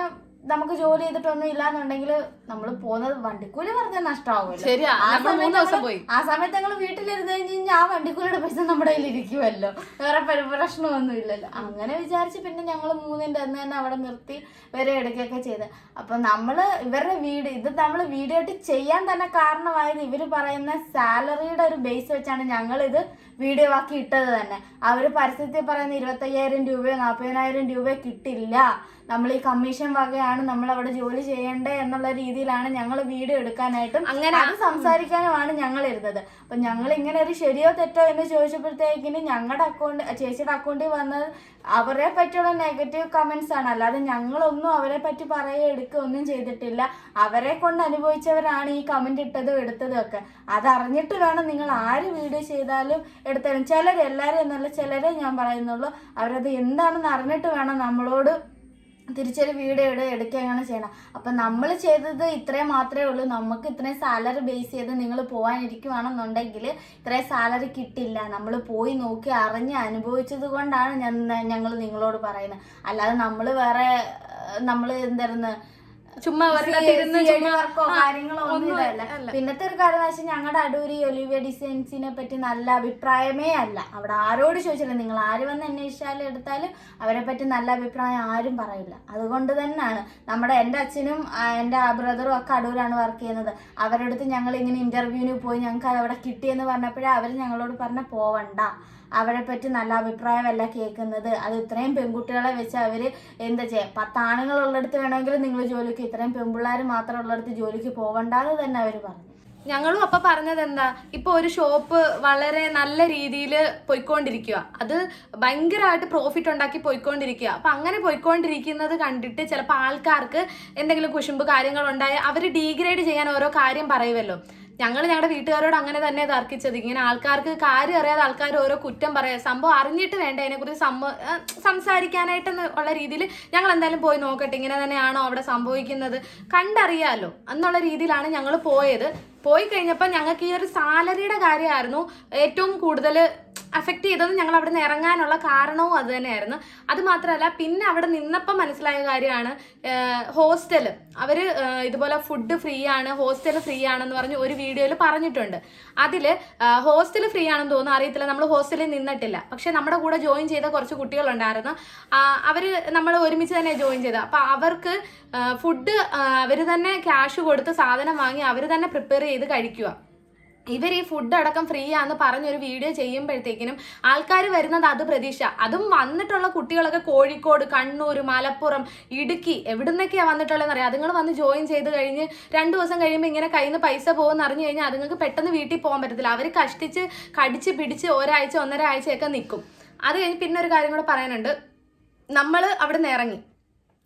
നമുക്ക് ജോലി ചെയ്തിട്ടൊന്നും ഇല്ല എന്നുണ്ടെങ്കിൽ നമ്മൾ പോകുന്നത് വണ്ടിക്കൂലി വെറുതെ നഷ്ടമാവുമല്ലോ ആ സമയത്ത് പോയി. ആ സമയത്ത് ഞങ്ങൾ വീട്ടിലിരുന്ന് കഴിഞ്ഞ് കഴിഞ്ഞാൽ ആ വണ്ടിക്കൂലിയുടെ പൈസ നമ്മുടെ കയ്യിൽ ഇരിക്കുമല്ലോ വേറെ പ്രശ്നമൊന്നും ഇല്ലല്ലോ. അങ്ങനെ വിചാരിച്ച് പിന്നെ ഞങ്ങൾ മൂന്നിന്റെ അന്ന് തന്നെ അവിടെ നിർത്തി വരെ എടുക്കുകയൊക്കെ ചെയ്ത്. അപ്പം നമ്മൾ ഇവരുടെ വീട് ഇത് നമ്മൾ വീഡിയോ ആയിട്ട് ചെയ്യാൻ തന്നെ കാരണമായത് ഇവർ പറയുന്ന സാലറിയുടെ ഒരു ബേസ് വെച്ചാണ് ഞങ്ങളിത് വീഡിയോ ആക്കി ഇട്ടത് തന്നെ. അവർ പരസ്യത്തിൽ പറയുന്ന ഇരുപത്തയ്യായിരം രൂപയോ നാൽപ്പതിനായിരം രൂപയോ കിട്ടില്ല. നമ്മൾ ഈ കമ്മീഷൻ വകയാണ് നമ്മൾ അവിടെ ജോലി ചെയ്യേണ്ടത് എന്നുള്ള രീതിയിലാണ് ഞങ്ങൾ വീഡിയോ എടുക്കാനായിട്ടും അങ്ങനെ അത് സംസാരിക്കാനുമാണ് ഞങ്ങൾ ഇരുന്നത്. അപ്പൊ ഞങ്ങൾ ഇങ്ങനെ ഒരു ശരിയോ തെറ്റോ എന്ന് ചോദിച്ചപ്പോഴത്തേക്കിന് ഞങ്ങളുടെ അക്കൗണ്ട് ചേച്ചിയുടെ അക്കൗണ്ടിൽ വന്നത് അവരെ പറ്റിയുള്ള നെഗറ്റീവ് കമന്റ്സ് ആണ്. അല്ലാതെ ഞങ്ങളൊന്നും അവരെ പറ്റി പറയുക എടുക്കുക ഒന്നും ചെയ്തിട്ടില്ല. അവരെ കൊണ്ട് അനുഭവിച്ചവരാണ് ഈ കമന്റ് ഇട്ടതും എടുത്തതും ഒക്കെ. അതറിഞ്ഞിട്ട് വേണം നിങ്ങൾ ആര് വീഡിയോ ചെയ്താലും എടുത്താലും. ചിലർ എല്ലാവരും എന്നല്ല ചിലരെ ഞാൻ പറയുന്നുള്ളൂ. അവരത് എന്താണെന്ന് അറിഞ്ഞിട്ട് വേണം നമ്മളോട് തിരിച്ചൊരു വീഡിയോ എടുക്കുകയാണ് ചെയ്യണം. അപ്പം നമ്മൾ ചെയ്തത് ഇത്രയും മാത്രമേ ഉള്ളൂ. നമുക്ക് ഇത്രയും സാലറി ബേസ് ചെയ്ത് നിങ്ങൾ പോകാനിരിക്കുവാണെന്നുണ്ടെങ്കിൽ ഇത്രയും സാലറി കിട്ടില്ല. നമ്മൾ പോയി നോക്കി അറിഞ്ഞ് അനുഭവിച്ചത് കൊണ്ടാണ് ഞാൻ ഞങ്ങൾ നിങ്ങളോട് പറയുന്നത്. അല്ലാതെ നമ്മൾ വേറെ നമ്മൾ എന്തായിരുന്നു ചുമ്മാ. പിന്നത്തെ ഒരു കാര്യം വെച്ചാൽ ഞങ്ങളുടെ അടൂരി ഒലിവിയ ഡിസൈൻസിനെ പറ്റി നല്ല അഭിപ്രായമേ അല്ല. അവിടെ ആരോട് ചോദിച്ചില്ല നിങ്ങൾ ആര് വന്ന് അന്വേഷിച്ചാലും എടുത്താലും അവരെ പറ്റി നല്ല അഭിപ്രായം ആരും പറയില്ല. അതുകൊണ്ട് തന്നെയാണ് നമ്മുടെ എന്റെ അച്ഛനും എന്റെ ബ്രദറും ഒക്കെ അടൂരാണ് വർക്ക് ചെയ്യുന്നത്. അവരുടെ അടുത്ത് ഞങ്ങൾ ഇങ്ങനെ ഇന്റർവ്യൂവിന് പോയി ഞങ്ങൾക്ക് അവിടെ കിട്ടിയെന്ന് പറഞ്ഞപ്പോഴേ അവർ ഞങ്ങളോട് പറഞ്ഞ പോവണ്ട. അവരെ പറ്റി നല്ല അഭിപ്രായമല്ല കേൾക്കുന്നത്. അത് ഇത്രയും പെൺകുട്ടികളെ വെച്ച് അവർ എന്താ ചെയ്യുക പത്ത് ആണുങ്ങൾ ഉള്ളിടത്ത് വേണമെങ്കിൽ നിങ്ങൾ ജോലിക്ക് ഇത്രയും പെൺപിള്ളേർ മാത്രം ഉള്ളിടത്ത് ജോലിക്ക് പോകണ്ടെന്ന് തന്നെ അവർ പറഞ്ഞു. ഞങ്ങളും അപ്പൊ പറഞ്ഞത് എന്താ ഇപ്പൊ ഒരു ഷോപ്പ് വളരെ നല്ല രീതിയിൽ പോയിക്കൊണ്ടിരിക്കുക അത് ഭയങ്കരമായിട്ട് പ്രോഫിറ്റ് ഉണ്ടാക്കി പോയിക്കൊണ്ടിരിക്കുക അപ്പൊ അങ്ങനെ പോയിക്കൊണ്ടിരിക്കുന്നത് കണ്ടിട്ട് ചിലപ്പോൾ ആൾക്കാർക്ക് എന്തെങ്കിലും കുശുമ്പ് കാര്യങ്ങൾ ഉണ്ടായാൽ അവർ ഡീഗ്രേഡ് ചെയ്യാൻ ഓരോ കാര്യം പറയുമല്ലോ ഞങ്ങൾ ഞങ്ങളുടെ വീട്ടുകാരോട് അങ്ങനെ തന്നെ തർക്കിച്ചത്. ഇങ്ങനെ ആൾക്കാർക്ക് കാര്യം അറിയാതെ ആൾക്കാർ ഓരോ കുറ്റം പറയാം. സംഭവം അറിഞ്ഞിട്ട് വേണ്ട? അതിനെക്കുറിച്ച് സംഭവം സംസാരിക്കാനായിട്ടെന്ന് ഉള്ള രീതിയിൽ ഞങ്ങൾ എന്തായാലും പോയി നോക്കട്ടെ. ഇങ്ങനെ തന്നെയാണോ അവിടെ സംഭവിക്കുന്നത്? കണ്ടറിയാലോ. എന്നുള്ള രീതിയിലാണ് ഞങ്ങൾ പോയത്. പോയി കഴിഞ്ഞപ്പോൾ ഞങ്ങൾക്ക് ഈ ഒരു സാലറിയുടെ കാര്യമായിരുന്നു ഏറ്റവും കൂടുതൽ അഫക്റ്റ് ചെയ്തത് ഞങ്ങൾ അവിടെ നിന്ന് ഇറങ്ങാനുള്ള കാരണവും അത് തന്നെയായിരുന്നു. അത് മാത്രമല്ല പിന്നെ അവിടെ നിന്നപ്പോൾ മനസ്സിലായ കാര്യമാണ് ഹോസ്റ്റൽ അവർ ഇതുപോലെ ഫുഡ് ഫ്രീ ആണ് ഹോസ്റ്റൽ ഫ്രീ ആണെന്ന് പറഞ്ഞ് ഒരു വീഡിയോയിൽ പറഞ്ഞിട്ടുണ്ട്. അതിൽ ഹോസ്റ്റൽ ഫ്രീ ആണെന്ന് തോന്നുന്നു അറിയത്തില്ല നമ്മൾ ഹോസ്റ്റലിൽ നിന്നിട്ടില്ല. പക്ഷേ നമ്മുടെ കൂടെ ജോയിൻ ചെയ്ത കുറച്ച് കുട്ടികളുണ്ടായിരുന്നു. അവർ നമ്മൾ ഒരുമിച്ച് തന്നെ ജോയിൻ ചെയ്ത അപ്പോൾ അവർക്ക് ഫുഡ് അവർ തന്നെ ക്യാഷ് കൊടുത്ത് സാധനം വാങ്ങി അവർ തന്നെ പ്രിപ്പയർ ചെയ്ത് കഴിക്കുക. ഇവർ ഈ ഫുഡ് അടക്കം ഫ്രീ ആണെന്ന് പറഞ്ഞൊരു വീഡിയോ ചെയ്യുമ്പോഴത്തേക്കിനും ആൾക്കാർ വരുന്നത് അത് പ്രതീക്ഷ. അതും വന്നിട്ടുള്ള കുട്ടികളൊക്കെ കോഴിക്കോട് കണ്ണൂർ മലപ്പുറം ഇടുക്കി എവിടുന്നൊക്കെയാണ് വന്നിട്ടുള്ളതെന്ന് അറിയാം. അതുങ്ങൾ വന്ന് ജോയിൻ ചെയ്ത് കഴിഞ്ഞ് രണ്ട് ദിവസം കഴിയുമ്പോൾ ഇങ്ങനെ കയ്യിൽ നിന്ന് പൈസ പോകുമെന്ന് അറിഞ്ഞു കഴിഞ്ഞാൽ അതുങ്ങൾക്ക് പെട്ടെന്ന് വീട്ടിൽ പോകാൻ പറ്റത്തില്ല. അവർ കഷ്ടിച്ച് കടിച്ച് പിടിച്ച് ഒരാഴ്ച ഒന്നര ആഴ്ചയൊക്കെ നിൽക്കും അത് കഴിഞ്ഞ് പിന്നെ ഒരു കാര്യം കൂടെ പറയാനുണ്ട്. നമ്മൾ അവിടെ നിന്ന് ഇറങ്ങി.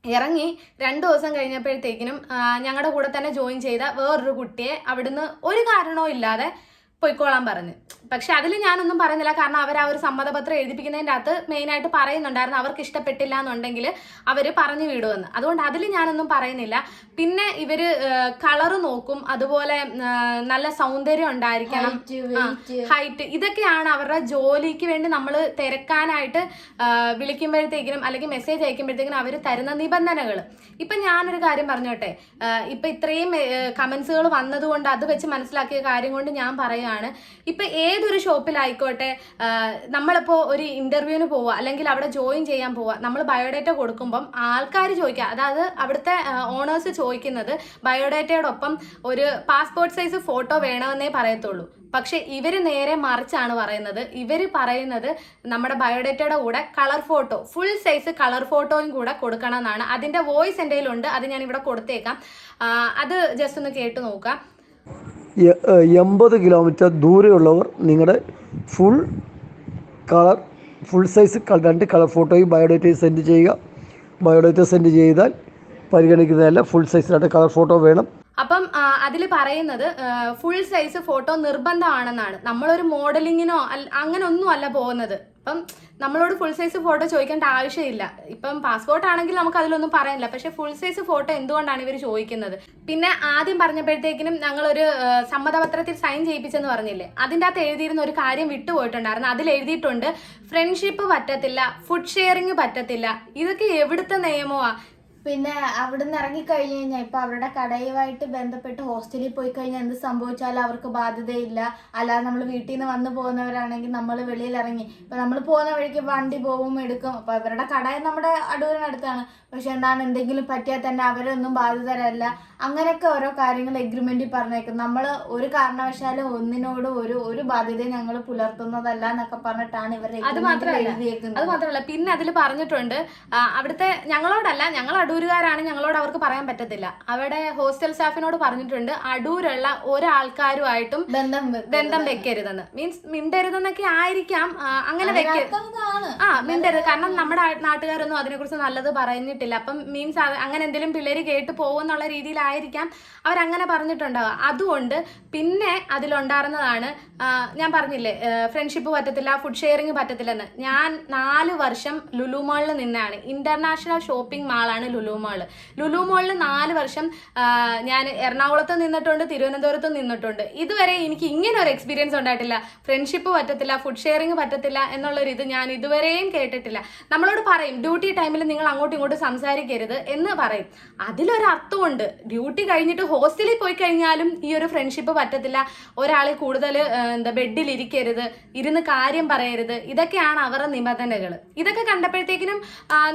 ഇറങ്ങി രണ്ട് ദിവസം കഴിഞ്ഞപ്പോഴത്തേക്കിനും ഞങ്ങളുടെ കൂടെ തന്നെ ജോയിൻ ചെയ്ത വേറൊരു കുട്ടിയെ അവിടുന്ന് ഒരു കാരണവും ഇല്ലാതെ പൊയ്ക്കോളാൻ പറഞ്ഞ്. പക്ഷെ അതിൽ ഞാനൊന്നും പറയുന്നില്ല. കാരണം അവർ ആ ഒരു സമ്മതപത്രം എഴുതിപ്പിക്കുന്നതിന്റെ അകത്ത് മെയിനായിട്ട് പറയുന്നുണ്ടായിരുന്നു. അവർക്ക് ഇഷ്ടപ്പെട്ടില്ല എന്നുണ്ടെങ്കിൽ അവർ പറഞ്ഞു വിടുമെന്ന്. അതുകൊണ്ട് അതിൽ ഞാനൊന്നും പറയുന്നില്ല. പിന്നെ ഇവർ കളറ് നോക്കും. അതുപോലെ നല്ല സൗന്ദര്യം ഉണ്ടായിരിക്കണം. ഹൈറ്റ് ഇതൊക്കെയാണ് അവരുടെ ജോലിക്ക് വേണ്ടി നമ്മൾ തിരക്കാനായിട്ട് വിളിക്കുമ്പോഴത്തേക്കിനും അല്ലെങ്കിൽ മെസ്സേജ് അയക്കുമ്പോഴത്തേക്കിനും അവർ തരുന്ന നിബന്ധനകൾ ഇപ്പം ഞാനൊരു കാര്യം പറഞ്ഞോട്ടെ. ഇപ്പം ഇത്രയും കമൻസുകൾ വന്നതുകൊണ്ട് അത് വെച്ച് മനസ്സിലാക്കിയ കാര്യം കൊണ്ട് ഞാൻ പറയുകയാണ്. ഇപ്പം ഏതൊരു ഷോപ്പിലായിക്കോട്ടെ നമ്മളിപ്പോൾ ഒരു ഇന്റർവ്യൂവിന് പോവുക അല്ലെങ്കിൽ അവിടെ ജോയിൻ ചെയ്യാൻ പോവുക നമ്മൾ ബയോഡേറ്റ കൊടുക്കുമ്പം ആൾക്കാർ ചോദിക്കുക അതായത് അവിടുത്തെ ഓണേഴ്സ് ചോദിക്കുന്നത് ബയോഡേറ്റയോടൊപ്പം ഒരു പാസ്പോർട്ട് സൈസ് ഫോട്ടോ വേണമെന്നേ പറയത്തുള്ളൂ. പക്ഷെ ഇവർ നേരെ മറിച്ചാണ് പറയുന്നത്. ഇവർ പറയുന്നത് നമ്മുടെ ബയോഡേറ്റയുടെ കൂടെ colour photo full size colour ഫോട്ടോയും കൂടെ കൊടുക്കണം എന്നാണ് അതിന്റെ വോയിസ് എന്റെ കയ്യിലുണ്ട് അത് ഞാൻ ഇവിടെ കൊടുത്തേക്കാം അത് ജസ്റ്റ് ഒന്ന് കേട്ട് നോക്കാം. എൺപത് കിലോമീറ്റർ ദൂരെയുള്ളവർ നിങ്ങളുടെ ഫുൾ കളർ ഫുൾ സൈസ് രണ്ട് കളർ ഫോട്ടോയും ബയോഡേറ്റയും സെൻഡ് ചെയ്യുക. ബയോഡേറ്റ സെൻഡ് ചെയ്താൽ പരിഗണിക്കുന്നതല്ല ഫുൾ സൈസ് രണ്ട് കളർ ഫോട്ടോ വേണം. അപ്പം അതിൽ പറയുന്നത് ഫുൾ സൈസ് ഫോട്ടോ നിർബന്ധമാണെന്നാണ്. നമ്മളൊരു മോഡലിങ്ങിനോ അങ്ങനെ ഒന്നും അല്ല പോകുന്നത്. അപ്പം നമ്മളോട് ഫുൾ സൈസ് ഫോട്ടോ ചോദിക്കേണ്ട ആവശ്യമില്ല. ഇപ്പം പാസ്പോർട്ട് ആണെങ്കിൽ നമുക്ക് അതിലൊന്നും പറയാനില്ല. പക്ഷേ ഫുൾ സൈസ് ഫോട്ടോ എന്തുകൊണ്ടാണ് ഇവർ ചോദിക്കുന്നത്? പിന്നെ ആദ്യം പറഞ്ഞപ്പോഴത്തേക്കിനും ഞങ്ങളൊരു സമ്മതപത്രത്തിൽ സൈൻ ചെയ്യിപ്പിച്ചെന്ന് പറഞ്ഞില്ലേ? അതിന്റെ അകത്ത് എഴുതിയിരുന്ന ഒരു കാര്യം വിട്ടുപോയിട്ടുണ്ടായിരുന്നു. അതിൽ എഴുതിയിട്ടുണ്ട് ഫ്രണ്ട്ഷിപ്പ് പറ്റത്തില്ല ഫുഡ് ഷെയറിങ് പറ്റത്തില്ല. ഇതൊക്കെ എവിടുത്തെ നിയമമാ? പിന്നെ അവിടുന്ന് ഇറങ്ങിക്കഴിഞ്ഞ് കഴിഞ്ഞാൽ ഇപ്പൊ അവരുടെ കടയുമായിട്ട് ബന്ധപ്പെട്ട് ഹോസ്റ്റലിൽ പോയി കഴിഞ്ഞാൽ എന്ത് സംഭവിച്ചാലും അവർക്ക് ബാധ്യതയില്ല. അല്ലാതെ നമ്മൾ വീട്ടിൽ നിന്ന് വന്നു പോകുന്നവരാണെങ്കിൽ നമ്മൾ വെളിയിൽ ഇറങ്ങി. ഇപ്പൊ നമ്മൾ പോകുന്ന വഴിക്ക് വണ്ടി പോവും എടുക്കും. അപ്പൊ അവരുടെ കട നമ്മുടെ അടൂരിനടുത്താണ്. പക്ഷെ എന്താണ് എന്തെങ്കിലും പറ്റിയാൽ തന്നെ അവരൊന്നും ബാധിതരല്ല. അങ്ങനെയൊക്കെ ഓരോ കാര്യങ്ങൾ എഗ്രിമെന്റിൽ പറഞ്ഞേക്കും. നമ്മൾ ഒരു കാരണവശാലും ഒന്നിനോട് ഒരു ഒരു ബാധ്യതയും ഞങ്ങൾ പുലർത്തുന്നതല്ല എന്നൊക്കെ പറഞ്ഞിട്ടാണ് ഇവർ അത് മാത്രമല്ല അത് മാത്രമല്ല പിന്നെ അതിൽ പറഞ്ഞിട്ടുണ്ട് അവിടുത്തെ ഞങ്ങളോടല്ല ഞങ്ങൾ അടൂരുകാരാണ് ഞങ്ങളോട് അവർക്ക് പറയാൻ പറ്റത്തില്ല. അവിടെ ഹോസ്റ്റൽ സ്റ്റാഫിനോട് പറഞ്ഞിട്ടുണ്ട് അടൂരുള്ള ഒരാൾക്കാരുമായിട്ടും ബന്ധം. ബന്ധം വെക്കരുതെന്ന്. മീൻസ് മിണ്ടരുതെന്നൊക്കെ ആയിരിക്കാം അങ്ങനെ വെക്കരുത് ആ മിണ്ടരുത്. കാരണം നമ്മുടെ നാട്ടുകാരൊന്നും അതിനെക്കുറിച്ച് നല്ലത് പറഞ്ഞിട്ടില്ല അപ്പം മീൻസ് അങ്ങനെ എന്തെങ്കിലും പിള്ളേർ കേട്ട് പോകുമെന്നുള്ള രീതിയിലായിരിക്കാം അവരങ്ങനെ പറഞ്ഞിട്ടുണ്ടാവുക. അതുകൊണ്ട് പിന്നെ അതിലുണ്ടായിരുന്നതാണ് ഞാൻ പറഞ്ഞില്ലേ ഫ്രണ്ട്ഷിപ്പ് പറ്റത്തില്ല ഫുഡ് ഷെയറിങ് പറ്റത്തില്ലെന്ന്. ഞാൻ നാല് വർഷം ലുലു മാളിൽ നിന്നാണ്. ഇന്റർനാഷണൽ ഷോപ്പിംഗ് മാളാണ് ലുലു മാൾ ലുലു മാളിൽ നാല് വർഷം ഞാൻ എറണാകുളത്ത് നിന്നിട്ടുണ്ട് തിരുവനന്തപുരത്ത് നിന്നിട്ടുണ്ട്. ഇതുവരെ എനിക്ക് ഇങ്ങനെ ഒരു എക്സ്പീരിയൻസ് ഉണ്ടായിട്ടില്ല. ഫ്രണ്ട്ഷിപ്പ് പറ്റത്തില്ല ഫുഡ് ഷെയറിങ് പറ്റത്തില്ല എന്നുള്ളൊരു ഇത് ഞാൻ ഇതുവരെയും കേട്ടിട്ടില്ല. നമ്മളോട് പറയും ഡ്യൂട്ടി ടൈമിൽ നിങ്ങൾ അങ്ങോട്ടും ഇങ്ങോട്ടും സംസാരിക്കരുത് എന്ന് പറയും. അതിലൊരു അർത്ഥമുണ്ട് ഡ്യൂട്ടി കഴിഞ്ഞിട്ട് ഹോസ്റ്റലിൽ പോയി കഴിഞ്ഞാലും ഈ ഒരു ഫ്രണ്ട്ഷിപ്പ് പറ്റത്തില്ല. ഒരാളെ കൂടുതൽ എന്താ ബെഡിൽ ഇരിക്കരുത് ഇരുന്ന് കാര്യം പറയരുത്. ഇതൊക്കെയാണ് അവരുടെ നിബന്ധനകൾ. ഇതൊക്കെ കണ്ടപ്പോഴത്തേക്കിനും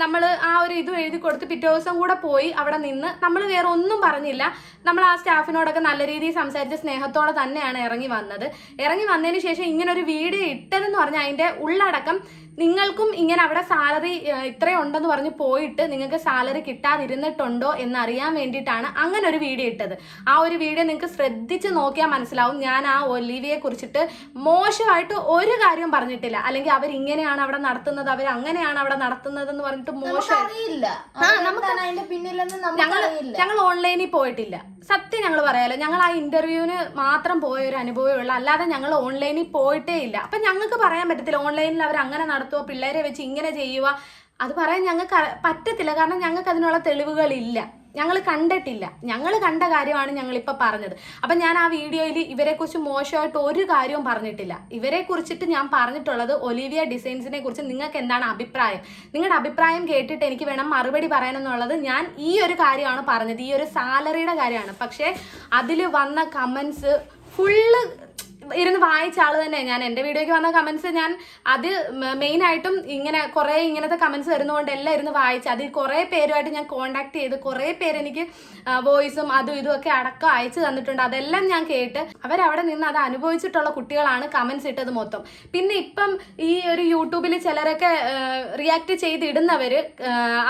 നമ്മൾ ആ ഒരു ഇത് എഴുതി കൊടുത്ത് പിറ്റേ ദിവസം കൂടെ പോയി അവിടെ നിന്ന് നമ്മൾ വേറെ ഒന്നും പറഞ്ഞില്ല. നമ്മൾ ആ സ്റ്റാഫിനോടൊക്കെ നല്ല രീതിയിൽ സംസാരിച്ച സ്നേഹത്തോടെ തന്നെയാണ് ഇറങ്ങി വന്നത്. ഇറങ്ങി വന്നതിന് ശേഷം ഇങ്ങനെ ഒരു വീഡിയോ ഇട്ടതെന്ന് പറഞ്ഞാൽ അതിന്റെ ഉള്ളടക്കം നിങ്ങൾക്കും ഇങ്ങനെ അവിടെ സാലറി ഇത്രയും ഉണ്ടെന്ന് പറഞ്ഞ് പോയിട്ട് നിങ്ങൾക്ക് സാലറി കിട്ടാതിരുന്നിട്ടുണ്ടോ എന്നറിയാൻ വേണ്ടിയിട്ടാണ് അങ്ങനെ ഒരു വീഡിയോ ഇട്ടത്. ആ ഒരു വീഡിയോ നിങ്ങൾക്ക് ശ്രദ്ധിച്ച് നോക്കിയാൽ മനസ്സിലാവും. ഞാൻ ആ ഒലിവിയെ കുറിച്ചിട്ട് മോശമായിട്ട് ഒരു കാര്യം പറഞ്ഞിട്ടില്ല. അല്ലെങ്കിൽ അവർ ഇങ്ങനെയാണ് അവിടെ നടത്തുന്നത് അവർ അങ്ങനെയാണ് അവിടെ നടത്തുന്നത് എന്ന് പറഞ്ഞിട്ട് മോശം ഞങ്ങൾ ഓൺലൈനിൽ പോയിട്ടില്ല. സത്യം ഞങ്ങൾ പറയാലോ ഞങ്ങൾ ആ ഇന്റർവ്യൂവിന് മാത്രം പോയ ഒരു അനുഭവമേ ഉള്ളൂ. അല്ലാതെ ഞങ്ങൾ ഓൺലൈനിൽ പോയിട്ടേ ഇല്ല. അപ്പൊ ഞങ്ങൾക്ക് പറയാൻ പറ്റത്തില്ല ഓൺലൈനിൽ അവർ അങ്ങനെ നടത്തുക പിള്ളേരെ വെച്ച് ഇങ്ങനെ ചെയ്യുക അത് പറയാൻ ഞങ്ങൾക്ക് പറ്റത്തില്ല. കാരണം ഞങ്ങൾക്ക് അതിനുള്ള തെളിവുകളില്ല. ഞങ്ങൾ കണ്ടിട്ടില്ല. ഞങ്ങൾ കണ്ട കാര്യമാണ് ഞങ്ങളിപ്പോൾ പറഞ്ഞത്. അപ്പം ഞാൻ ആ വീഡിയോയിൽ ഇവരെക്കുറിച്ച് മോശമായിട്ട് ഒരു കാര്യവും പറഞ്ഞിട്ടില്ല. ഇവരെ കുറിച്ചിട്ട് ഞാൻ പറഞ്ഞിട്ടുള്ളത് ഒലിവിയ ഡിസൈൻസിനെ കുറിച്ച് നിങ്ങൾക്ക് എന്താണ് അഭിപ്രായം? നിങ്ങളുടെ അഭിപ്രായം കേട്ടിട്ട് എനിക്ക് വേണം മറുപടി പറയാനെന്നുള്ളത് ഞാൻ ഈ ഒരു കാര്യമാണ് പറഞ്ഞത്. ഈ ഒരു സാലറിയുടെ കാര്യമാണ്. പക്ഷേ അതിൽ വന്ന കമൻസ് ഫുള്ള് ഇരുന്ന് വായിച്ച ആൾ തന്നെ ഞാൻ. എന്റെ വീഡിയോക്ക് വന്ന കമന്റ്സ് ഞാൻ അത് മെയിൻ ആയിട്ടും ഇങ്ങനെ കുറേ ഇങ്ങനത്തെ കമന്റ്സ് വരുന്നതുകൊണ്ട് എല്ലാം ഇരുന്ന് വായിച്ച് അതിൽ കുറേ പേരുമായിട്ട് ഞാൻ കോണ്ടാക്ട് ചെയ്ത് കുറേ പേര് എനിക്ക് വോയിസും അതും ഇതും ഒക്കെ അടക്കം അയച്ചു തന്നിട്ടുണ്ട്. അതെല്ലാം ഞാൻ കേട്ട് അവരവിടെ നിന്ന് അത് അനുഭവിച്ചിട്ടുള്ള കുട്ടികളാണ് കമന്റ്സ് ഇട്ടത് മൊത്തം. പിന്നെ ഇപ്പം ഈ ഒരു യൂട്യൂബിൽ ചിലരൊക്കെ റിയാക്ട് ചെയ്തിടുന്നവര്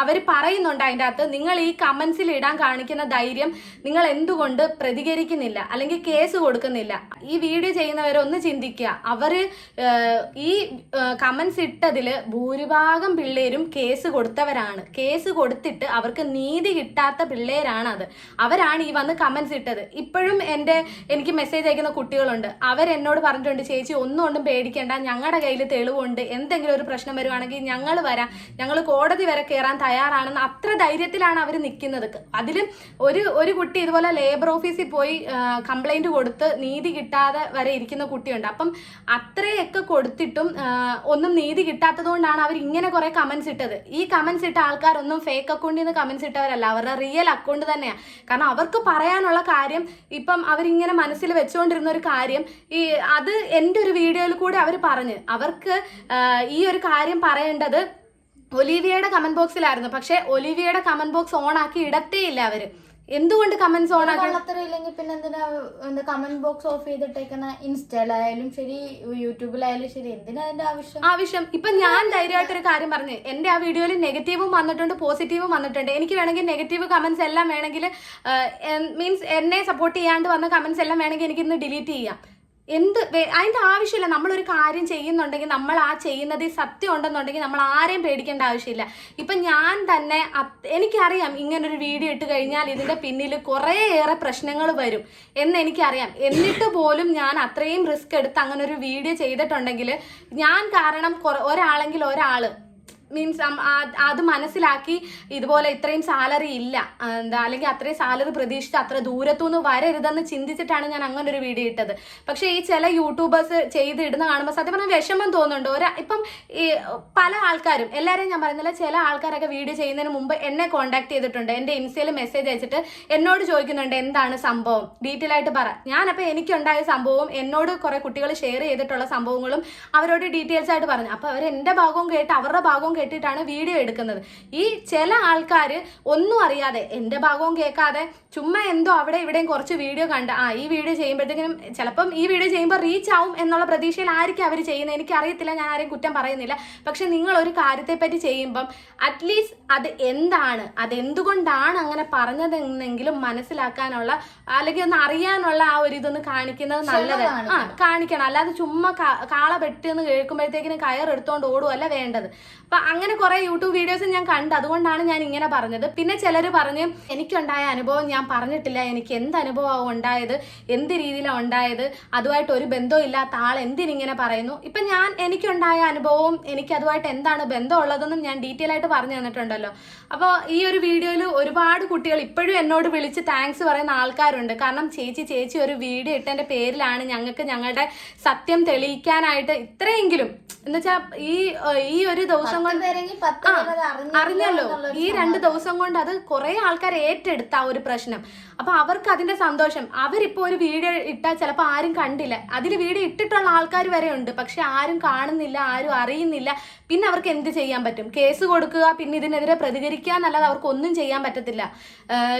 അവർ പറയുന്നുണ്ട് അതിന്റെ അകത്ത് നിങ്ങൾ ഈ കമന്റ്സിൽ ഇടാൻ കാണിക്കുന്ന ധൈര്യം നിങ്ങൾ എന്തുകൊണ്ട് പ്രതികരിക്കുന്നില്ല? അല്ലെങ്കിൽ കേസ് കൊടുക്കുന്നില്ല? ഈ വീഡിയോ ചെയ്യുന്ന ചെയ്യുന്നവരെ ഒന്ന് ചിന്തിക്കുക. അവർ ഈ കമന്റ്സ് ഇട്ടതിൽ ഭൂരിഭാഗം പിള്ളേരും കേസ് കൊടുത്തവരാണ്. കേസ് കൊടുത്തിട്ട് അവർക്ക് നീതി കിട്ടാത്ത പിള്ളേരാണത്. അവരാണ് ഈ വന്ന് കമന്റ്സ് ഇട്ടത്. ഇപ്പോഴും എന്റെ എനിക്ക് മെസ്സേജ് അയക്കുന്ന കുട്ടികളുണ്ട്. അവരെന്നോട് പറഞ്ഞിട്ടുണ്ട് ചേച്ചി ഒന്നും ഒന്നും പേടിക്കേണ്ട. ഞങ്ങളുടെ കയ്യിൽ തെളിവുണ്ട്. എന്തെങ്കിലും ഒരു പ്രശ്നം വരുവാണെങ്കിൽ ഞങ്ങൾ വരാം. ഞങ്ങൾ കോടതി വരെ കയറാൻ തയ്യാറാണെന്ന് അത്ര ധൈര്യത്തിലാണ് അവർ നിൽക്കുന്നത് അതിലും ഒരു ഒരു കുട്ടി ഇതുപോലെ ലേബർ ഓഫീസിൽ പോയി കംപ്ലൈന്റ് കൊടുത്ത് നീതി കിട്ടാതെ വരെ ഇരിക്കുന്ന കുട്ടിയുണ്ട്. അപ്പം അത്രയൊക്കെ കൊടുത്തിട്ടും ഒന്നും നീതി കിട്ടാത്തത് കൊണ്ടാണ് അവർ ഇങ്ങനെ കുറെ കമന്റ്സ് ഇട്ടത്. ഈ കമന്റ്സ് ഇട്ട ആൾക്കാരൊന്നും ഫേക്ക് അക്കൗണ്ടിൽ നിന്ന് കമന്റ്സ് ഇട്ടവരല്ല. അവരുടെ റിയൽ അക്കൗണ്ട് തന്നെയാണ് കാരണം അവർക്ക് പറയാനുള്ള കാര്യം ഇപ്പം അവരിങ്ങനെ മനസ്സിൽ വെച്ചുകൊണ്ടിരുന്ന ഒരു കാര്യം ഈ അത് എന്റെ ഒരു വീഡിയോയിൽ കൂടെ അവർ പറഞ്ഞ്. അവർക്ക് ഈ ഒരു കാര്യം പറയേണ്ടത് ഒലിവിയയുടെ കമന്റ് ബോക്സിലായിരുന്നു പക്ഷേ ഒലിവിയയുടെ കമന്റ് ബോക്സ് ഓൺ ആക്കി ഇടത്തേ ഇല്ല അവർ. എന്തുകൊണ്ട് കമന്റ്സ് ഓൺ കള്ളത്തരമില്ലെങ്കിൽ പിന്നെ എന്തിനാ എന്താ കമന്റ് ബോക്സ് ഓഫ് ചെയ്തിട്ടേക്കുന്ന ഇൻസ്റ്റയിലായാലും ശരി യൂട്യൂബിലായാലും ശരി എന്തിനാ അതിന്റെ ആവശ്യം? ആവശ്യം. ഇപ്പൊ ഞാൻ ധൈര്യമായിട്ടൊരു കാര്യം പറഞ്ഞു. എന്റെ ആ വീഡിയോയിൽ നെഗറ്റീവും വന്നിട്ടുണ്ട് പോസിറ്റീവും വന്നിട്ടുണ്ട്. എനിക്ക് വേണമെങ്കിൽ നെഗറ്റീവ് കമന്റ്സ് എല്ലാം വേണമെങ്കിൽ മീൻസ് എന്നെ സപ്പോർട്ട് ചെയ്യാണ്ട് വന്ന കമന്റ്സ് എല്ലാം വേണമെങ്കിൽ എനിക്ക് ഇന്ന് ഡിലീറ്റ് ചെയ്യാം. എന്ത് അതിന്റെ ആവശ്യമില്ല. നമ്മളൊരു കാര്യം ചെയ്യുന്നുണ്ടെങ്കിൽ നമ്മൾ ആ ചെയ്യുന്നതിൽ സത്യം ഉണ്ടെന്നുണ്ടെങ്കിൽ നമ്മൾ ആരെയും പേടിക്കേണ്ട ആവശ്യമില്ല. ഇപ്പൊ ഞാൻ തന്നെ എനിക്കറിയാം ഇങ്ങനൊരു വീഡിയോ ഇട്ട് കഴിഞ്ഞാൽ ഇതിന്റെ പിന്നിൽ കുറേയേറെ പ്രശ്നങ്ങൾ വരും എന്ന് എനിക്കറിയാം. എന്നിട്ട് പോലും ഞാൻ അത്രയും റിസ്ക് എടുത്ത് അങ്ങനെ ഒരു വീഡിയോ ചെയ്തിട്ടുണ്ടെങ്കിൽ ഞാൻ കാരണം ഒരാളെങ്കിൽ ഒരാൾ മീൻസ് അത് മനസ്സിലാക്കി ഇതുപോലെ ഇത്രയും സാലറി ഇല്ല. എന്താ അല്ലെങ്കിൽ അത്രയും സാലറി പ്രതീക്ഷിച്ച് അത്ര ദൂരത്തുനിന്ന് വരരുതെന്ന് ചിന്തിച്ചിട്ടാണ് ഞാൻ അങ്ങനെ ഒരു വീഡിയോ ഇട്ടത്. പക്ഷേ ഈ ചില യൂട്യൂബേഴ്സ് ചെയ്ത് ഇടുന്ന കാണുമ്പോൾ സത്യം പറഞ്ഞാൽ വിഷമം തോന്നുന്നുണ്ട്. ഒരു ഇപ്പം ഈ പല ആൾക്കാരും എല്ലാവരെയും ഞാൻ പറയുന്നില്ല ചില ആൾക്കാരൊക്കെ വീഡിയോ ചെയ്യുന്നതിന് മുമ്പ് എന്നെ കോൺടാക്ട് ചെയ്തിട്ടുണ്ട്. എന്റെ ഇൻസ്റ്റയിൽ മെസ്സേജ് അയച്ചിട്ട് എന്നോട് ചോദിക്കുന്നുണ്ട് എന്താണ് സംഭവം? ഡീറ്റെയിൽ ആയിട്ട് പറ. ഞാനപ്പോൾ എനിക്കുണ്ടായ സംഭവവും എന്നോട് കുറേ കുട്ടികൾ ഷെയർ ചെയ്തിട്ടുള്ള സംഭവങ്ങളും അവരോട് ഡീറ്റെയിൽസ് ആയിട്ട് പറഞ്ഞു. അപ്പോൾ അവർ എന്റെ ഭാഗവും കേട്ട് അവരുടെ ഭാഗവും കേട്ടിട്ടാണ് വീഡിയോ എടുക്കുന്നത്. ഈ ചില ആൾക്കാർ ഒന്നും അറിയാതെ എന്റെ ഭാഗവും കേൾക്കാതെ ചുമ്മാ എന്തോ അവിടെ ഇവിടെയും കുറച്ച് വീഡിയോ കണ്ട് ആ ഈ വീഡിയോ ചെയ്യുമ്പോഴത്തേക്കിനും ചിലപ്പം ഈ വീഡിയോ ചെയ്യുമ്പോൾ റീച്ച് ആവും എന്നുള്ള പ്രതീക്ഷയിലായിരിക്കും അവർ ചെയ്യുന്നത്. എനിക്ക് അറിയത്തില്ല ഞാൻ ആരെയും കുറ്റം പറയുന്നില്ല. പക്ഷെ നിങ്ങൾ ഒരു കാര്യത്തെപ്പറ്റി ചെയ്യുമ്പം അറ്റ്ലീസ്റ്റ് അത് എന്താണ് അതെന്തുകൊണ്ടാണ് അങ്ങനെ പറഞ്ഞതെന്നെങ്കിലും മനസ്സിലാക്കാനുള്ള അല്ലെങ്കിൽ ഒന്ന് അറിയാനുള്ള ആ ഒരു ഇതൊന്ന് കാണിക്കുന്നത് നല്ലത്. ആ കാണിക്കണം. അല്ലാതെ ചുമ്മാ കാള പെട്ടെന്ന് കേൾക്കുമ്പോഴത്തേക്കിന് കയർ എടുത്തോണ്ട് ഓടുകയല്ല വേണ്ടത്. അപ്പൊ അങ്ങനെ കുറെ യൂട്യൂബ് വീഡിയോസ് ഞാൻ കണ്ടു. അതുകൊണ്ടാണ് ഞാൻ ഇങ്ങനെ പറഞ്ഞത്. പിന്നെ ചിലർ പറഞ്ഞ് എനിക്കുണ്ടായ അനുഭവം ഞാൻ പറഞ്ഞിട്ടില്ല. എനിക്ക് എന്ത് അനുഭവമാണ് ഉണ്ടായത്? എന്ത് രീതിയിലാണ് ഉണ്ടായത്? അതുമായിട്ട് ഒരു ബന്ധവും ഇല്ലാത്ത ആൾ എന്തിനിങ്ങനെ പറയുന്നു? ഇപ്പൊ ഞാൻ എനിക്കുണ്ടായ അനുഭവവും എനിക്ക് അതുമായിട്ട് എന്താണ് ബന്ധമുള്ളതെന്നും ഞാൻ ഡീറ്റെയിൽ ആയിട്ട് പറഞ്ഞു തന്നിട്ടുണ്ടല്ലോ. അപ്പോൾ ഈ ഒരു വീഡിയോയിൽ ഒരുപാട് കുട്ടികൾ ഇപ്പോഴും എന്നോട് വിളിച്ച് താങ്ക്സ് പറയുന്ന ആൾക്കാരുണ്ട്. കാരണം ചേച്ചി ചേച്ചി ഒരു വീഡിയോ ഇട്ടതിന്റെ പേരിലാണ് ഞങ്ങൾക്ക് ഞങ്ങളുടെ സത്യം തെളിയിക്കാനായിട്ട് ഇത്രയെങ്കിലും എന്നുവെച്ചാ ഈ ഈ ഒരു ദിവസം കൊണ്ട് അറിഞ്ഞല്ലോ. ഈ രണ്ട് ദിവസം കൊണ്ട് അത് കുറേ ആൾക്കാർ ഏറ്റെടുത്ത ആ ഒരു പ്രശ്നം. അപ്പോൾ അവർക്ക് അതിന്റെ സന്തോഷം. അവരിപ്പോ ഒരു വീഡിയോ ഇട്ടാൽ ചിലപ്പോൾ ആരും കണ്ടില്ല. അതിൽ വീഡിയോ ഇട്ടിട്ടുള്ള ആൾക്കാർ വരെ ഉണ്ട്. പക്ഷെ ആരും കാണുന്നില്ല ആരും അറിയുന്നില്ല. പിന്നെ അവർക്ക് എന്ത് ചെയ്യാൻ പറ്റും? കേസ് കൊടുക്കുക പിന്നെ ഇതിനെതിരെ പ്രതികരിക്കുക എന്നല്ലാതെ അവർക്ക് ഒന്നും ചെയ്യാൻ പറ്റത്തില്ല.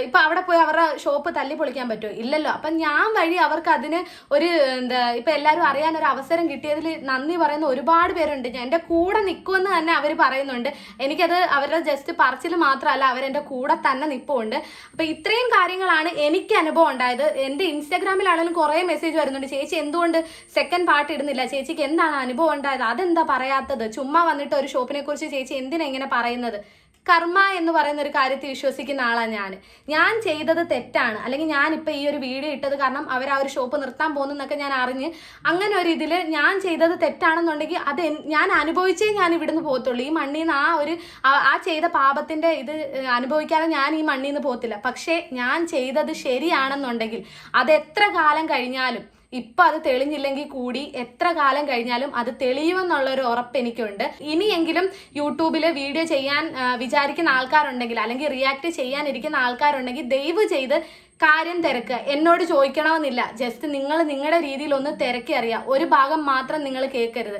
ഇപ്പൊ അവിടെ പോയി അവരുടെ ഷോപ്പ് തല്ലി പൊളിക്കാൻ പറ്റുമോ? ഇല്ലല്ലോ. അപ്പൊ ഞാൻ വഴി അവർക്ക് അതിന് ഒരു എന്താ ഇപ്പൊ എല്ലാവരും അറിയാൻ ഒരു അവസരം കിട്ടിയതിൽ നന്ദി പറയുന്ന ഒരുപാട് പേരുണ്ട്. ഞാൻ എന്റെ കൂടെ നിൽക്കുമെന്ന് തന്നെ അവർ പറയുന്നുണ്ട്. എനിക്കത് അവരുടെ ജസ്റ്റ് പറച്ചിൽ മാത്രമല്ല അവരെന്റെ കൂടെ തന്നെ നിൽപ്പുണ്ട് അപ്പൊ ഇത്രയും കാര്യങ്ങളാണ് എനിക്ക് അനുഭവം ഉണ്ടായത്. എന്റെ ഇൻസ്റ്റാഗ്രാമിലാണെങ്കിലും കുറേ മെസ്സേജ് വരുന്നുണ്ട്. ചേച്ചി എന്തുകൊണ്ട് സെക്കൻഡ് പാർട്ട് ഇടുന്നില്ല? ചേച്ചിക്ക് എന്താണ് അനുഭവം ഉണ്ടായത്? അതെന്താ പറയാത്തത്? ചുമ്മാ വന്നിട്ട് ഒരു ഷോപ്പിനെ കുറിച്ച് ചേച്ചി എന്തിനാ ഇങ്ങനെ പറയുന്നത്? കർമ്മ എന്ന് പറയുന്ന ഒരു കാര്യത്തിൽ വിശ്വസിക്കുന്ന ആളാണ് ഞാൻ ഞാൻ ചെയ്തത് തെറ്റാണ്. അല്ലെങ്കിൽ ഞാൻ ഇപ്പൊ ഈ ഒരു വീഡിയോ ഇട്ടത് കാരണം അവർ ആ ഒരു ഷോപ്പ് നിർത്താൻ പോകുന്നൊക്കെ ഞാൻ അറിഞ്ഞ് അങ്ങനെ ഒരു ഇതിൽ ഞാൻ ചെയ്തത് തെറ്റാണെന്നുണ്ടെങ്കിൽ അത് ഞാൻ അനുഭവിച്ചേ ഞാൻ ഇവിടുന്ന് പോകത്തുള്ളൂ. ഈ മണ്ണിൽ നിന്ന് ആ ഒരു ആ- ചെയ്ത പാപത്തിന്റെ ഇത് അനുഭവിക്കാതെ ഞാൻ ഈ മണ്ണിൽ നിന്ന് പോകത്തില്ല. പക്ഷേ ഞാൻ ചെയ്തത് ശരിയാണെന്നുണ്ടെങ്കിൽ അത് എത്ര കാലം കഴിഞ്ഞാലും ഇപ്പൊ അത് തെളിഞ്ഞില്ലെങ്കിൽ കൂടി എത്ര കാലം കഴിഞ്ഞാലും അത് തെളിയുമെന്നുള്ള ഒരു ഉറപ്പ് എനിക്കുണ്ട്. ഇനിയെങ്കിലും യൂട്യൂബിൽ വീഡിയോ ചെയ്യാൻ വിചാരിക്കുന്ന ആൾക്കാരുണ്ടെങ്കിൽ അല്ലെങ്കിൽ റിയാക്ട് ചെയ്യാനിരിക്കുന്ന ആൾക്കാരുണ്ടെങ്കിൽ ദയവ് ചെയ്ത് കാര്യം തിരക്ക്. എന്നോട് ചോദിക്കണമെന്നില്ല. ജസ്റ്റ് നിങ്ങൾ നിങ്ങളുടെ രീതിയിൽ ഒന്ന് തിരക്കി അറിയാം. ഒരു ഭാഗം മാത്രം നിങ്ങൾ കേൾക്കരുത്.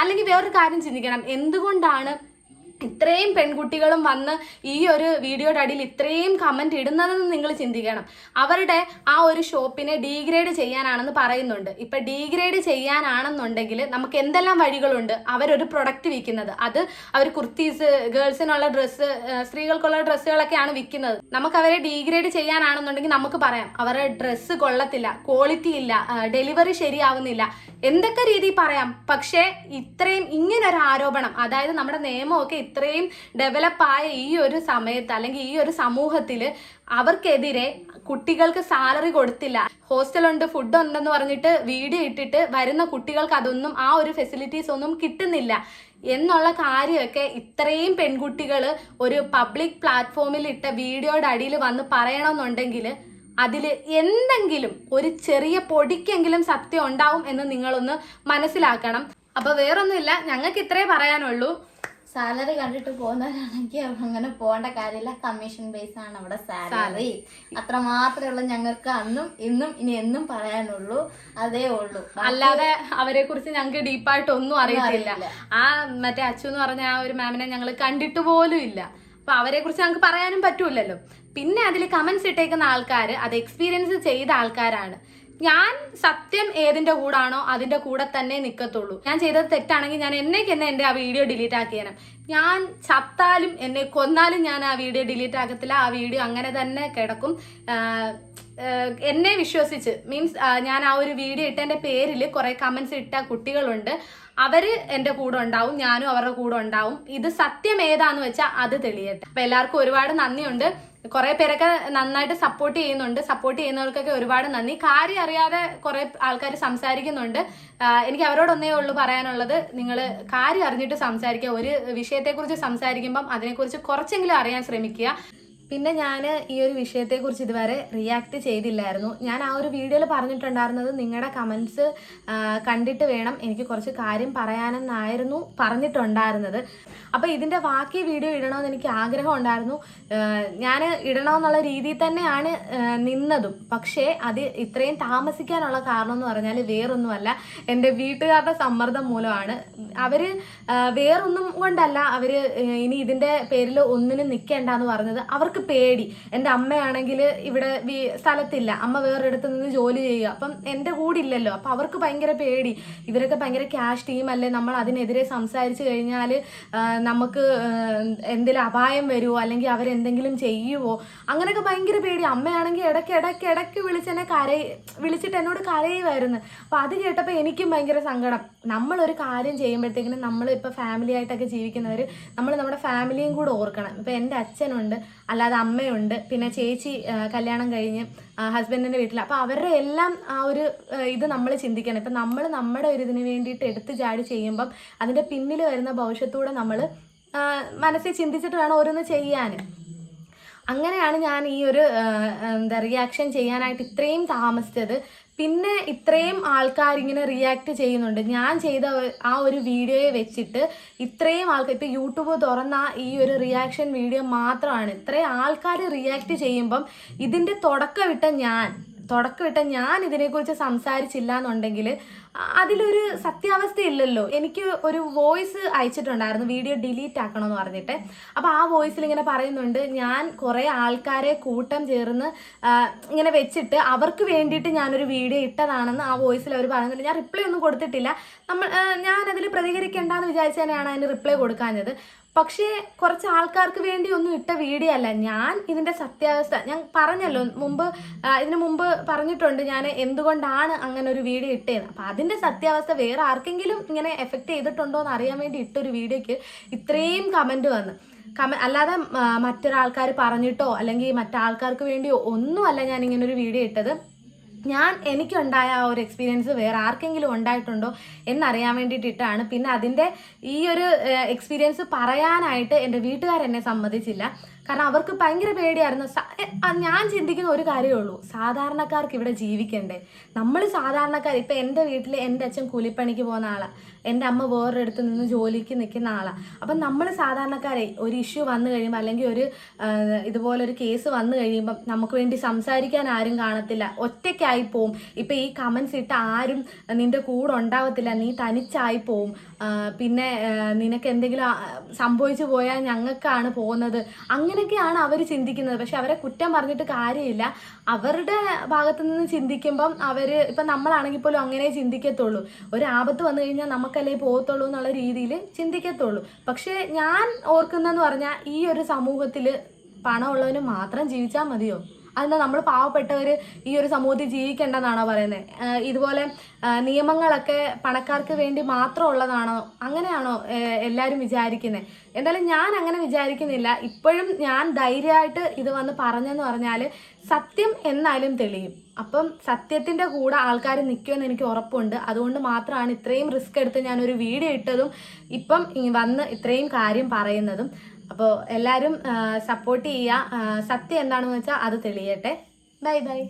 അല്ലെങ്കിൽ വേറൊരു കാര്യം ചിന്തിക്കണം. എന്തുകൊണ്ടാണ് ഇത്രയും പെൺകുട്ടികളും വന്ന് ഈ ഒരു വീഡിയോയുടെ അടിയിൽ ഇത്രയും കമന്റ് ഇടുന്നതെന്ന് നിങ്ങൾ ചിന്തിക്കണം. അവരുടെ ആ ഒരു ഷോപ്പിനെ ഡീഗ്രേഡ് ചെയ്യാനാണെന്ന് പറയുന്നുണ്ട്. ഇപ്പൊ ഡീഗ്രേഡ് ചെയ്യാനാണെന്നുണ്ടെങ്കിൽ നമുക്ക് എന്തെല്ലാം വഴികളുണ്ട് അവരൊരു പ്രൊഡക്റ്റ് വിൽക്കുന്നത്? അത് അവർ കുർത്തീസ് ഗേൾസിനുള്ള ഡ്രസ്സ് സ്ത്രീകൾക്കുള്ള ഡ്രസ്സുകളൊക്കെയാണ് വിൽക്കുന്നത്. നമുക്ക് അവരെ ഡീഗ്രേഡ് ചെയ്യാനാണെന്നുണ്ടെങ്കിൽ നമുക്ക് പറയാം അവരുടെ ഡ്രസ്സ് കൊള്ളത്തില്ല ക്വാളിറ്റി ഇല്ല ഡെലിവറി ശരിയാവുന്നില്ല. എന്തൊക്കെ രീതിയിൽ പറയാം? പക്ഷേ ഇത്രയും ഇങ്ങനൊരു ആരോപണം അതായത് നമ്മുടെ നിയമമൊക്കെ ഇത്രയും ഡെവലപ്പായ ഈ ഒരു സമയത്ത് അല്ലെങ്കിൽ ഈ ഒരു സമൂഹത്തിൽ അവർക്കെതിരെ കുട്ടികൾക്ക് സാലറി കൊടുത്തില്ല. ഹോസ്റ്റലുണ്ട് ഫുഡ് ഉണ്ടെന്ന് പറഞ്ഞിട്ട് വീഡിയോ ഇട്ടിട്ട് വരുന്ന കുട്ടികൾക്ക് അതൊന്നും ആ ഒരു ഫെസിലിറ്റീസ് ഒന്നും കിട്ടുന്നില്ല. എന്നുള്ള കാര്യമൊക്കെ ഇത്രയും പെൺകുട്ടികൾ ഒരു പബ്ലിക് പ്ലാറ്റ്ഫോമിൽ ഇട്ട വീഡിയോയുടെ അടിയിൽ വന്ന് പറയണമെന്നുണ്ടെങ്കിൽ അതിൽ എന്തെങ്കിലും ഒരു ചെറിയ പൊടിക്കെങ്കിലും സത്യം ഉണ്ടാവും എന്ന് നിങ്ങളൊന്ന് മനസ്സിലാക്കണം. അപ്പോൾ വേറൊന്നുമില്ല. ഞങ്ങൾക്ക് ഇത്രേ പറയാനുള്ളൂ. സാലറി കണ്ടിട്ട് പോകുന്നവരാണെങ്കിൽ അങ്ങനെ പോകേണ്ട കാര്യമില്ല. കമ്മീഷൻ ബേസ് ആണ് അവിടെ സാലറി. അത്ര മാത്രമേ ഉള്ളൂ ഞങ്ങൾക്ക് അന്നും ഇന്നും ഇനി എന്നും പറയാനുള്ളൂ. അതേ ഉള്ളൂ. അല്ലാതെ അവരെ കുറിച്ച് ഞങ്ങൾക്ക് ഡീപ്പായിട്ട് ഒന്നും അറിയത്തില്ല. ആ മറ്റേ അച്ചു എന്ന് പറഞ്ഞ ആ ഒരു മാമിനെ ഞങ്ങൾ കണ്ടിട്ട് പോലും ഇല്ല. അപ്പൊ അവരെ കുറിച്ച് ഞങ്ങൾക്ക് പറയാനും പറ്റൂലല്ലോ. പിന്നെ അതിൽ കമന്റ്സ് ഇട്ടേക്കുന്ന ആൾക്കാർ അത് എക്സ്പീരിയൻസ് ചെയ്ത ആൾക്കാരാണ്. ഞാൻ സത്യം ഏതിന്റെ കൂടാണോ അതിന്റെ കൂടെ തന്നെ നിൽക്കത്തുള്ളൂ ഞാൻ ചെയ്തത് തെറ്റാണെങ്കിൽ ഞാൻ എന്നേക്ക് എന്നെ ആ വീഡിയോ ഡിലീറ്റ് ആക്കിയേനെ. ഞാൻ ചത്താലും എന്നെ കൊന്നാലും ഞാൻ ആ വീഡിയോ ഡിലീറ്റ് ആക്കത്തില്ല. ആ വീഡിയോ അങ്ങനെ തന്നെ കിടക്കും. എന്നെ വിശ്വസിച്ച് മീൻസ് ഞാൻ ആ ഒരു വീഡിയോ ഇട്ട എന്റെ പേരിൽ കുറേ കമൻസ് ഇട്ട കുട്ടികളുണ്ട്. അവർ എന്റെ കൂടെ ഉണ്ടാവും. ഞാനും അവരുടെ കൂടെ ഉണ്ടാവും. ഇത് സത്യം ഏതാന്ന് വെച്ചാൽ അത് തെളിയട്ടെ. അപ്പൊ എല്ലാവർക്കും ഒരുപാട് നന്ദിയുണ്ട്. കുറെ പേരൊക്കെ നന്നായിട്ട് സപ്പോർട്ട് ചെയ്യുന്നുണ്ട്. സപ്പോർട്ട് ചെയ്യുന്നവർക്കൊക്കെ ഒരുപാട് നന്ദി. കാര്യം അറിയാതെ കുറെ ആൾക്കാർ സംസാരിക്കുന്നുണ്ട്. എനിക്ക് അവരോടൊന്നേ ഉള്ളൂ പറയാനുള്ളത്. നിങ്ങൾ കാര്യം അറിഞ്ഞിട്ട് സംസാരിക്കുക. ഒരു വിഷയത്തെക്കുറിച്ച് സംസാരിക്കുമ്പം അതിനെക്കുറിച്ച് കുറച്ചെങ്കിലും അറിയാൻ ശ്രമിക്കുക. പിന്നെ ഞാൻ ഈ ഒരു വിഷയത്തെക്കുറിച്ച് ഇതുവരെ റിയാക്ട് ചെയ്തില്ലായിരുന്നു. ഞാൻ ആ ഒരു വീഡിയോയിൽ പറഞ്ഞിട്ടുണ്ടായിരുന്നത് നിങ്ങളുടെ കമൻസ് കണ്ടിട്ട് വേണം എനിക്ക് കുറച്ച് കാര്യം പറയാനെന്നായിരുന്നു പറഞ്ഞിട്ടുണ്ടായിരുന്നത്. അപ്പോൾ ഇതിന്റെ ബാക്കി വീഡിയോ ഇടണമെന്ന് എനിക്ക് ആഗ്രഹം ഉണ്ടായിരുന്നു. ഞാൻ ഇടണമെന്നുള്ള രീതിയിൽ തന്നെയാണ് നിന്നതും. പക്ഷേ അത് ഇത്രയും താമസിക്കാനുള്ള കാരണം എന്ന് പറഞ്ഞാൽ വേറൊന്നുമല്ല. എന്റെ വീട്ടുകാരുടെ സമ്മർദ്ദം മൂലമാണ്. അവർ വേറൊന്നും കൊണ്ടല്ല അവർ ഇനി ഇതിന്റെ പേരിൽ ഒന്നിനും നിൽക്കേണ്ടെന്ന് പറഞ്ഞത്. അവർക്ക് പേടി. എന്റെ അമ്മയാണെങ്കിൽ ഇവിടെ സ്ഥലത്തില്ല. അമ്മ വേറൊരിടത്ത് നിന്ന് ജോലി ചെയ്യുക. അപ്പം എന്റെ കൂടെ ഇല്ലല്ലോ അപ്പം അവർക്ക് ഭയങ്കര പേടി. ഇവരൊക്കെ ഭയങ്കര ക്യാഷ് ടീമല്ലേ നമ്മൾ അതിനെതിരെ സംസാരിച്ച് കഴിഞ്ഞാൽ നമുക്ക് എന്തെങ്കിലും അപായം വരുമോ അല്ലെങ്കിൽ അവരെന്തെങ്കിലും ചെയ്യുമോ അങ്ങനെയൊക്കെ ഭയങ്കര പേടി. അമ്മയാണെങ്കിൽ ഇടയ്ക്ക് ഇടയ്ക്ക് ഇടയ്ക്ക് വിളിച്ചെന്നെ കരയി വിളിച്ചിട്ട് എന്നോട് കരയുമായിരുന്നു. അപ്പോൾ അത് കേട്ടപ്പോൾ എനിക്കും ഭയങ്കര സങ്കടം. നമ്മളൊരു കാര്യം ചെയ്യുമ്പോഴത്തേക്കിനും നമ്മൾ ഇപ്പോൾ ഫാമിലി ആയിട്ടൊക്കെ ജീവിക്കുന്നവർ നമ്മൾ നമ്മുടെ ഫാമിലിയും കൂടെ ഓർക്കണം. ഇപ്പോൾ എന്റെ അച്ഛനുണ്ട്. അല്ലാതെ അമ്മയുണ്ട്. പിന്നെ ചേച്ചി കല്യാണം കഴിഞ്ഞ് ഹസ്ബൻഡിന്റെ വീട്ടിൽ അപ്പോൾ അവരുടെ എല്ലാം ആ ഒരു ഇത് നമ്മൾ ചിന്തിക്കണം. ഇപ്പം നമ്മൾ നമ്മുടെ ഒരു ഇതിന് വേണ്ടിയിട്ട് എടുത്ത് ചാടി ചെയ്യുമ്പം അതിന്റെ പിന്നിൽ വരുന്ന ഭവിഷ്യത്തൂടെ നമ്മൾ മനസ്സിൽ ചിന്തിച്ചിട്ട് വേണം ഓരോന്ന് ചെയ്യാൻ അങ്ങനെയാണ് ഞാൻ ഈ ഒരു എന്താ റിയാക്ഷൻ ചെയ്യാനായിട്ട് ഇത്രയും താമസിച്ചത്. പിന്നെ ഇത്രയും ആൾക്കാർ ഇങ്ങനെ റിയാക്ട് ചെയ്യുന്നുണ്ട്. ഞാൻ ചെയ്ത ആ ഒരു വീഡിയോയെ വെച്ചിട്ട് ഇത്രയും ആൾക്കാർ ഇപ്പം യൂട്യൂബ് തുറന്ന ഈ ഒരു റിയാക്ഷൻ വീഡിയോ മാത്രമാണ്. ഇത്രയും ആൾക്കാർ റിയാക്ട് ചെയ്യുമ്പം ഇതിന്റെ തുടക്കമിട്ട ഞാൻ തുടക്കമിട്ട ഞാൻ ഇതിനെക്കുറിച്ച് സംസാരിച്ചില്ല എന്നുണ്ടെങ്കിൽ അതിലൊരു സത്യാവസ്ഥ ഇല്ലല്ലോ എനിക്ക് ഒരു വോയിസ് അയച്ചിട്ടുണ്ടായിരുന്നു. വീഡിയോ ഡിലീറ്റ് ആക്കണമെന്ന് പറഞ്ഞിട്ട്. അപ്പോൾ ആ വോയിസിൽ ഇങ്ങനെ പറയുന്നുണ്ട് ഞാൻ കുറേ ആൾക്കാരെ കൂട്ടം ചേർന്ന് ഇങ്ങനെ വെച്ചിട്ട് അവർക്ക് വേണ്ടിയിട്ട് ഞാനൊരു വീഡിയോ ഇട്ടതാണെന്ന് ആ വോയിസിൽ അവർ പറയുന്നുണ്ട്. ഞാൻ റിപ്ലൈ ഒന്നും കൊടുത്തിട്ടില്ല. നമ്മൾ ഞാനതിൽ പ്രതികരിക്കേണ്ടെന്ന് വിചാരിച്ചു തന്നെയാണ് അതിന് റിപ്ലൈ കൊടുക്കാഞ്ഞത്. പക്ഷേ കുറച്ച് ആൾക്കാർക്ക് വേണ്ടി ഒന്നും ഇട്ട വീഡിയോ അല്ല. ഞാൻ ഇതിന്റെ സത്യാവസ്ഥ ഞാൻ പറഞ്ഞല്ലോ. മുമ്പ് ഇതിന് മുമ്പ് പറഞ്ഞിട്ടുണ്ട് ഞാൻ എന്തുകൊണ്ടാണ് അങ്ങനെ ഒരു വീഡിയോ ഇട്ടേന്ന്. അപ്പം അതിന്റെ സത്യാവസ്ഥ വേറെ ആർക്കെങ്കിലും ഇങ്ങനെ എഫക്റ്റ് ചെയ്തിട്ടുണ്ടോ എന്ന് അറിയാൻ വേണ്ടി ഇട്ടൊരു വീഡിയോക്ക് ഇത്രയും കമന്റ് വന്ന്. കമ അല്ലാതെ മറ്റൊരാൾക്കാർ പറഞ്ഞിട്ടോ അല്ലെങ്കിൽ മറ്റാൾക്കാർക്ക് വേണ്ടിയോ ഒന്നുമല്ല ഞാൻ ഇങ്ങനെ ഒരു വീഡിയോ ഇട്ടത്. ഞാൻ എനിക്കുണ്ടായ ആ ഒരു എക്സ്പീരിയൻസ് വേറെ ആർക്കെങ്കിലും ഉണ്ടായിട്ടുണ്ടോ എന്നറിയാൻ വേണ്ടിയിട്ടിട്ടാണ്. പിന്നെ അതിന്റെ ഈ ഒരു എക്സ്പീരിയൻസ് പറയാനായിട്ട് എന്റെ വീട്ടുകാരെന്നെ സമ്മതിച്ചില്ല. കാരണം അവർക്ക് ഭയങ്കര പേടിയായിരുന്നു. ഞാൻ ചിന്തിക്കുന്ന ഒരു കാര്യമേ ഉള്ളൂ. സാധാരണക്കാർക്ക് ഇവിടെ ജീവിക്കണ്ടേ? നമ്മൾ സാധാരണക്കാർ ഇപ്പം എന്റെ വീട്ടിൽ എന്റെ അച്ഛൻ കൂലിപ്പണിക്ക് പോകുന്ന ആളാണ് എന്റെ അമ്മ വേറൊരിടത്ത് നിന്ന് ജോലിക്ക് നിൽക്കുന്ന ആളാണ് അപ്പം നമ്മൾ സാധാരണക്കാരെ ഒരു ഇഷ്യൂ വന്നു കഴിയുമ്പോൾ അല്ലെങ്കിൽ ഒരു ഇതുപോലൊരു കേസ് വന്നു കഴിയുമ്പം നമുക്ക് വേണ്ടി സംസാരിക്കാൻ ആരും കാണത്തില്ല. ഒറ്റയ്ക്കായി പോവും. ഇപ്പം ഈ കമൻസ് ഇട്ട് ആരും നിന്റെ കൂടെ ഉണ്ടാവത്തില്ല. നീ തനിച്ചായി പോവും. പിന്നെ നിനക്ക് എന്തെങ്കിലും സംഭവിച്ചു പോയാൽ ഞങ്ങൾക്കാണ് പോകുന്നത്. അങ്ങനെയൊക്കെയാണ് അവർ ചിന്തിക്കുന്നത്. പക്ഷെ അവരെ കുറ്റം പറഞ്ഞിട്ട് കാര്യമില്ല. അവരുടെ ഭാഗത്തു നിന്ന് ചിന്തിക്കുമ്പം അവർ ഇപ്പം നമ്മളാണെങ്കിൽ പോലും അങ്ങനെ ചിന്തിക്കത്തുള്ളൂ. ഒരു ആപത്ത് വന്നു കഴിഞ്ഞാൽ നമുക്കല്ലേ പോകത്തുള്ളൂ എന്നുള്ള രീതിയിൽ ചിന്തിക്കത്തുള്ളൂ. പക്ഷേ ഞാൻ ഓർക്കുന്നതെന്ന് പറഞ്ഞാൽ ഈ ഒരു സമൂഹത്തിൽ പണമുള്ളവന് മാത്രം ജീവിച്ചാൽ മതിയോ? അതെന്താ നമ്മൾ പാവപ്പെട്ടവർ ഈ ഒരു സമൂഹത്തിൽ ജീവിക്കേണ്ടെന്നാണോ പറയുന്നത് ഇതുപോലെ നിയമങ്ങളൊക്കെ പണക്കാർക്ക് വേണ്ടി മാത്രം ഉള്ളതാണോ അങ്ങനെയാണോ എല്ലാവരും വിചാരിക്കുന്നത് എന്തായാലും ഞാൻ അങ്ങനെ വിചാരിക്കുന്നില്ല. ഇപ്പോഴും ഞാൻ ധൈര്യമായിട്ട് ഇത് വന്ന് പറഞ്ഞെന്ന് പറഞ്ഞാൽ സത്യം എന്നാലും തെളിയും. അപ്പം സത്യത്തിന്റെ കൂടെ ആൾക്കാർ നിൽക്കുമെന്ന് എനിക്ക് ഉറപ്പുണ്ട്. അതുകൊണ്ട് മാത്രമാണ് ഇത്രയും റിസ്ക് എടുത്ത് ഞാനൊരു വീഡിയോ ഇട്ടതും ഇപ്പം വന്ന് ഇത്രയും കാര്യം പറയുന്നതും. അപ്പോൾ എല്ലാവരും സപ്പോർട്ട് ചെയ്യുക സത്യം എന്താണെന്ന് വെച്ചാൽ അത് തെളിയട്ടെ. Bye bye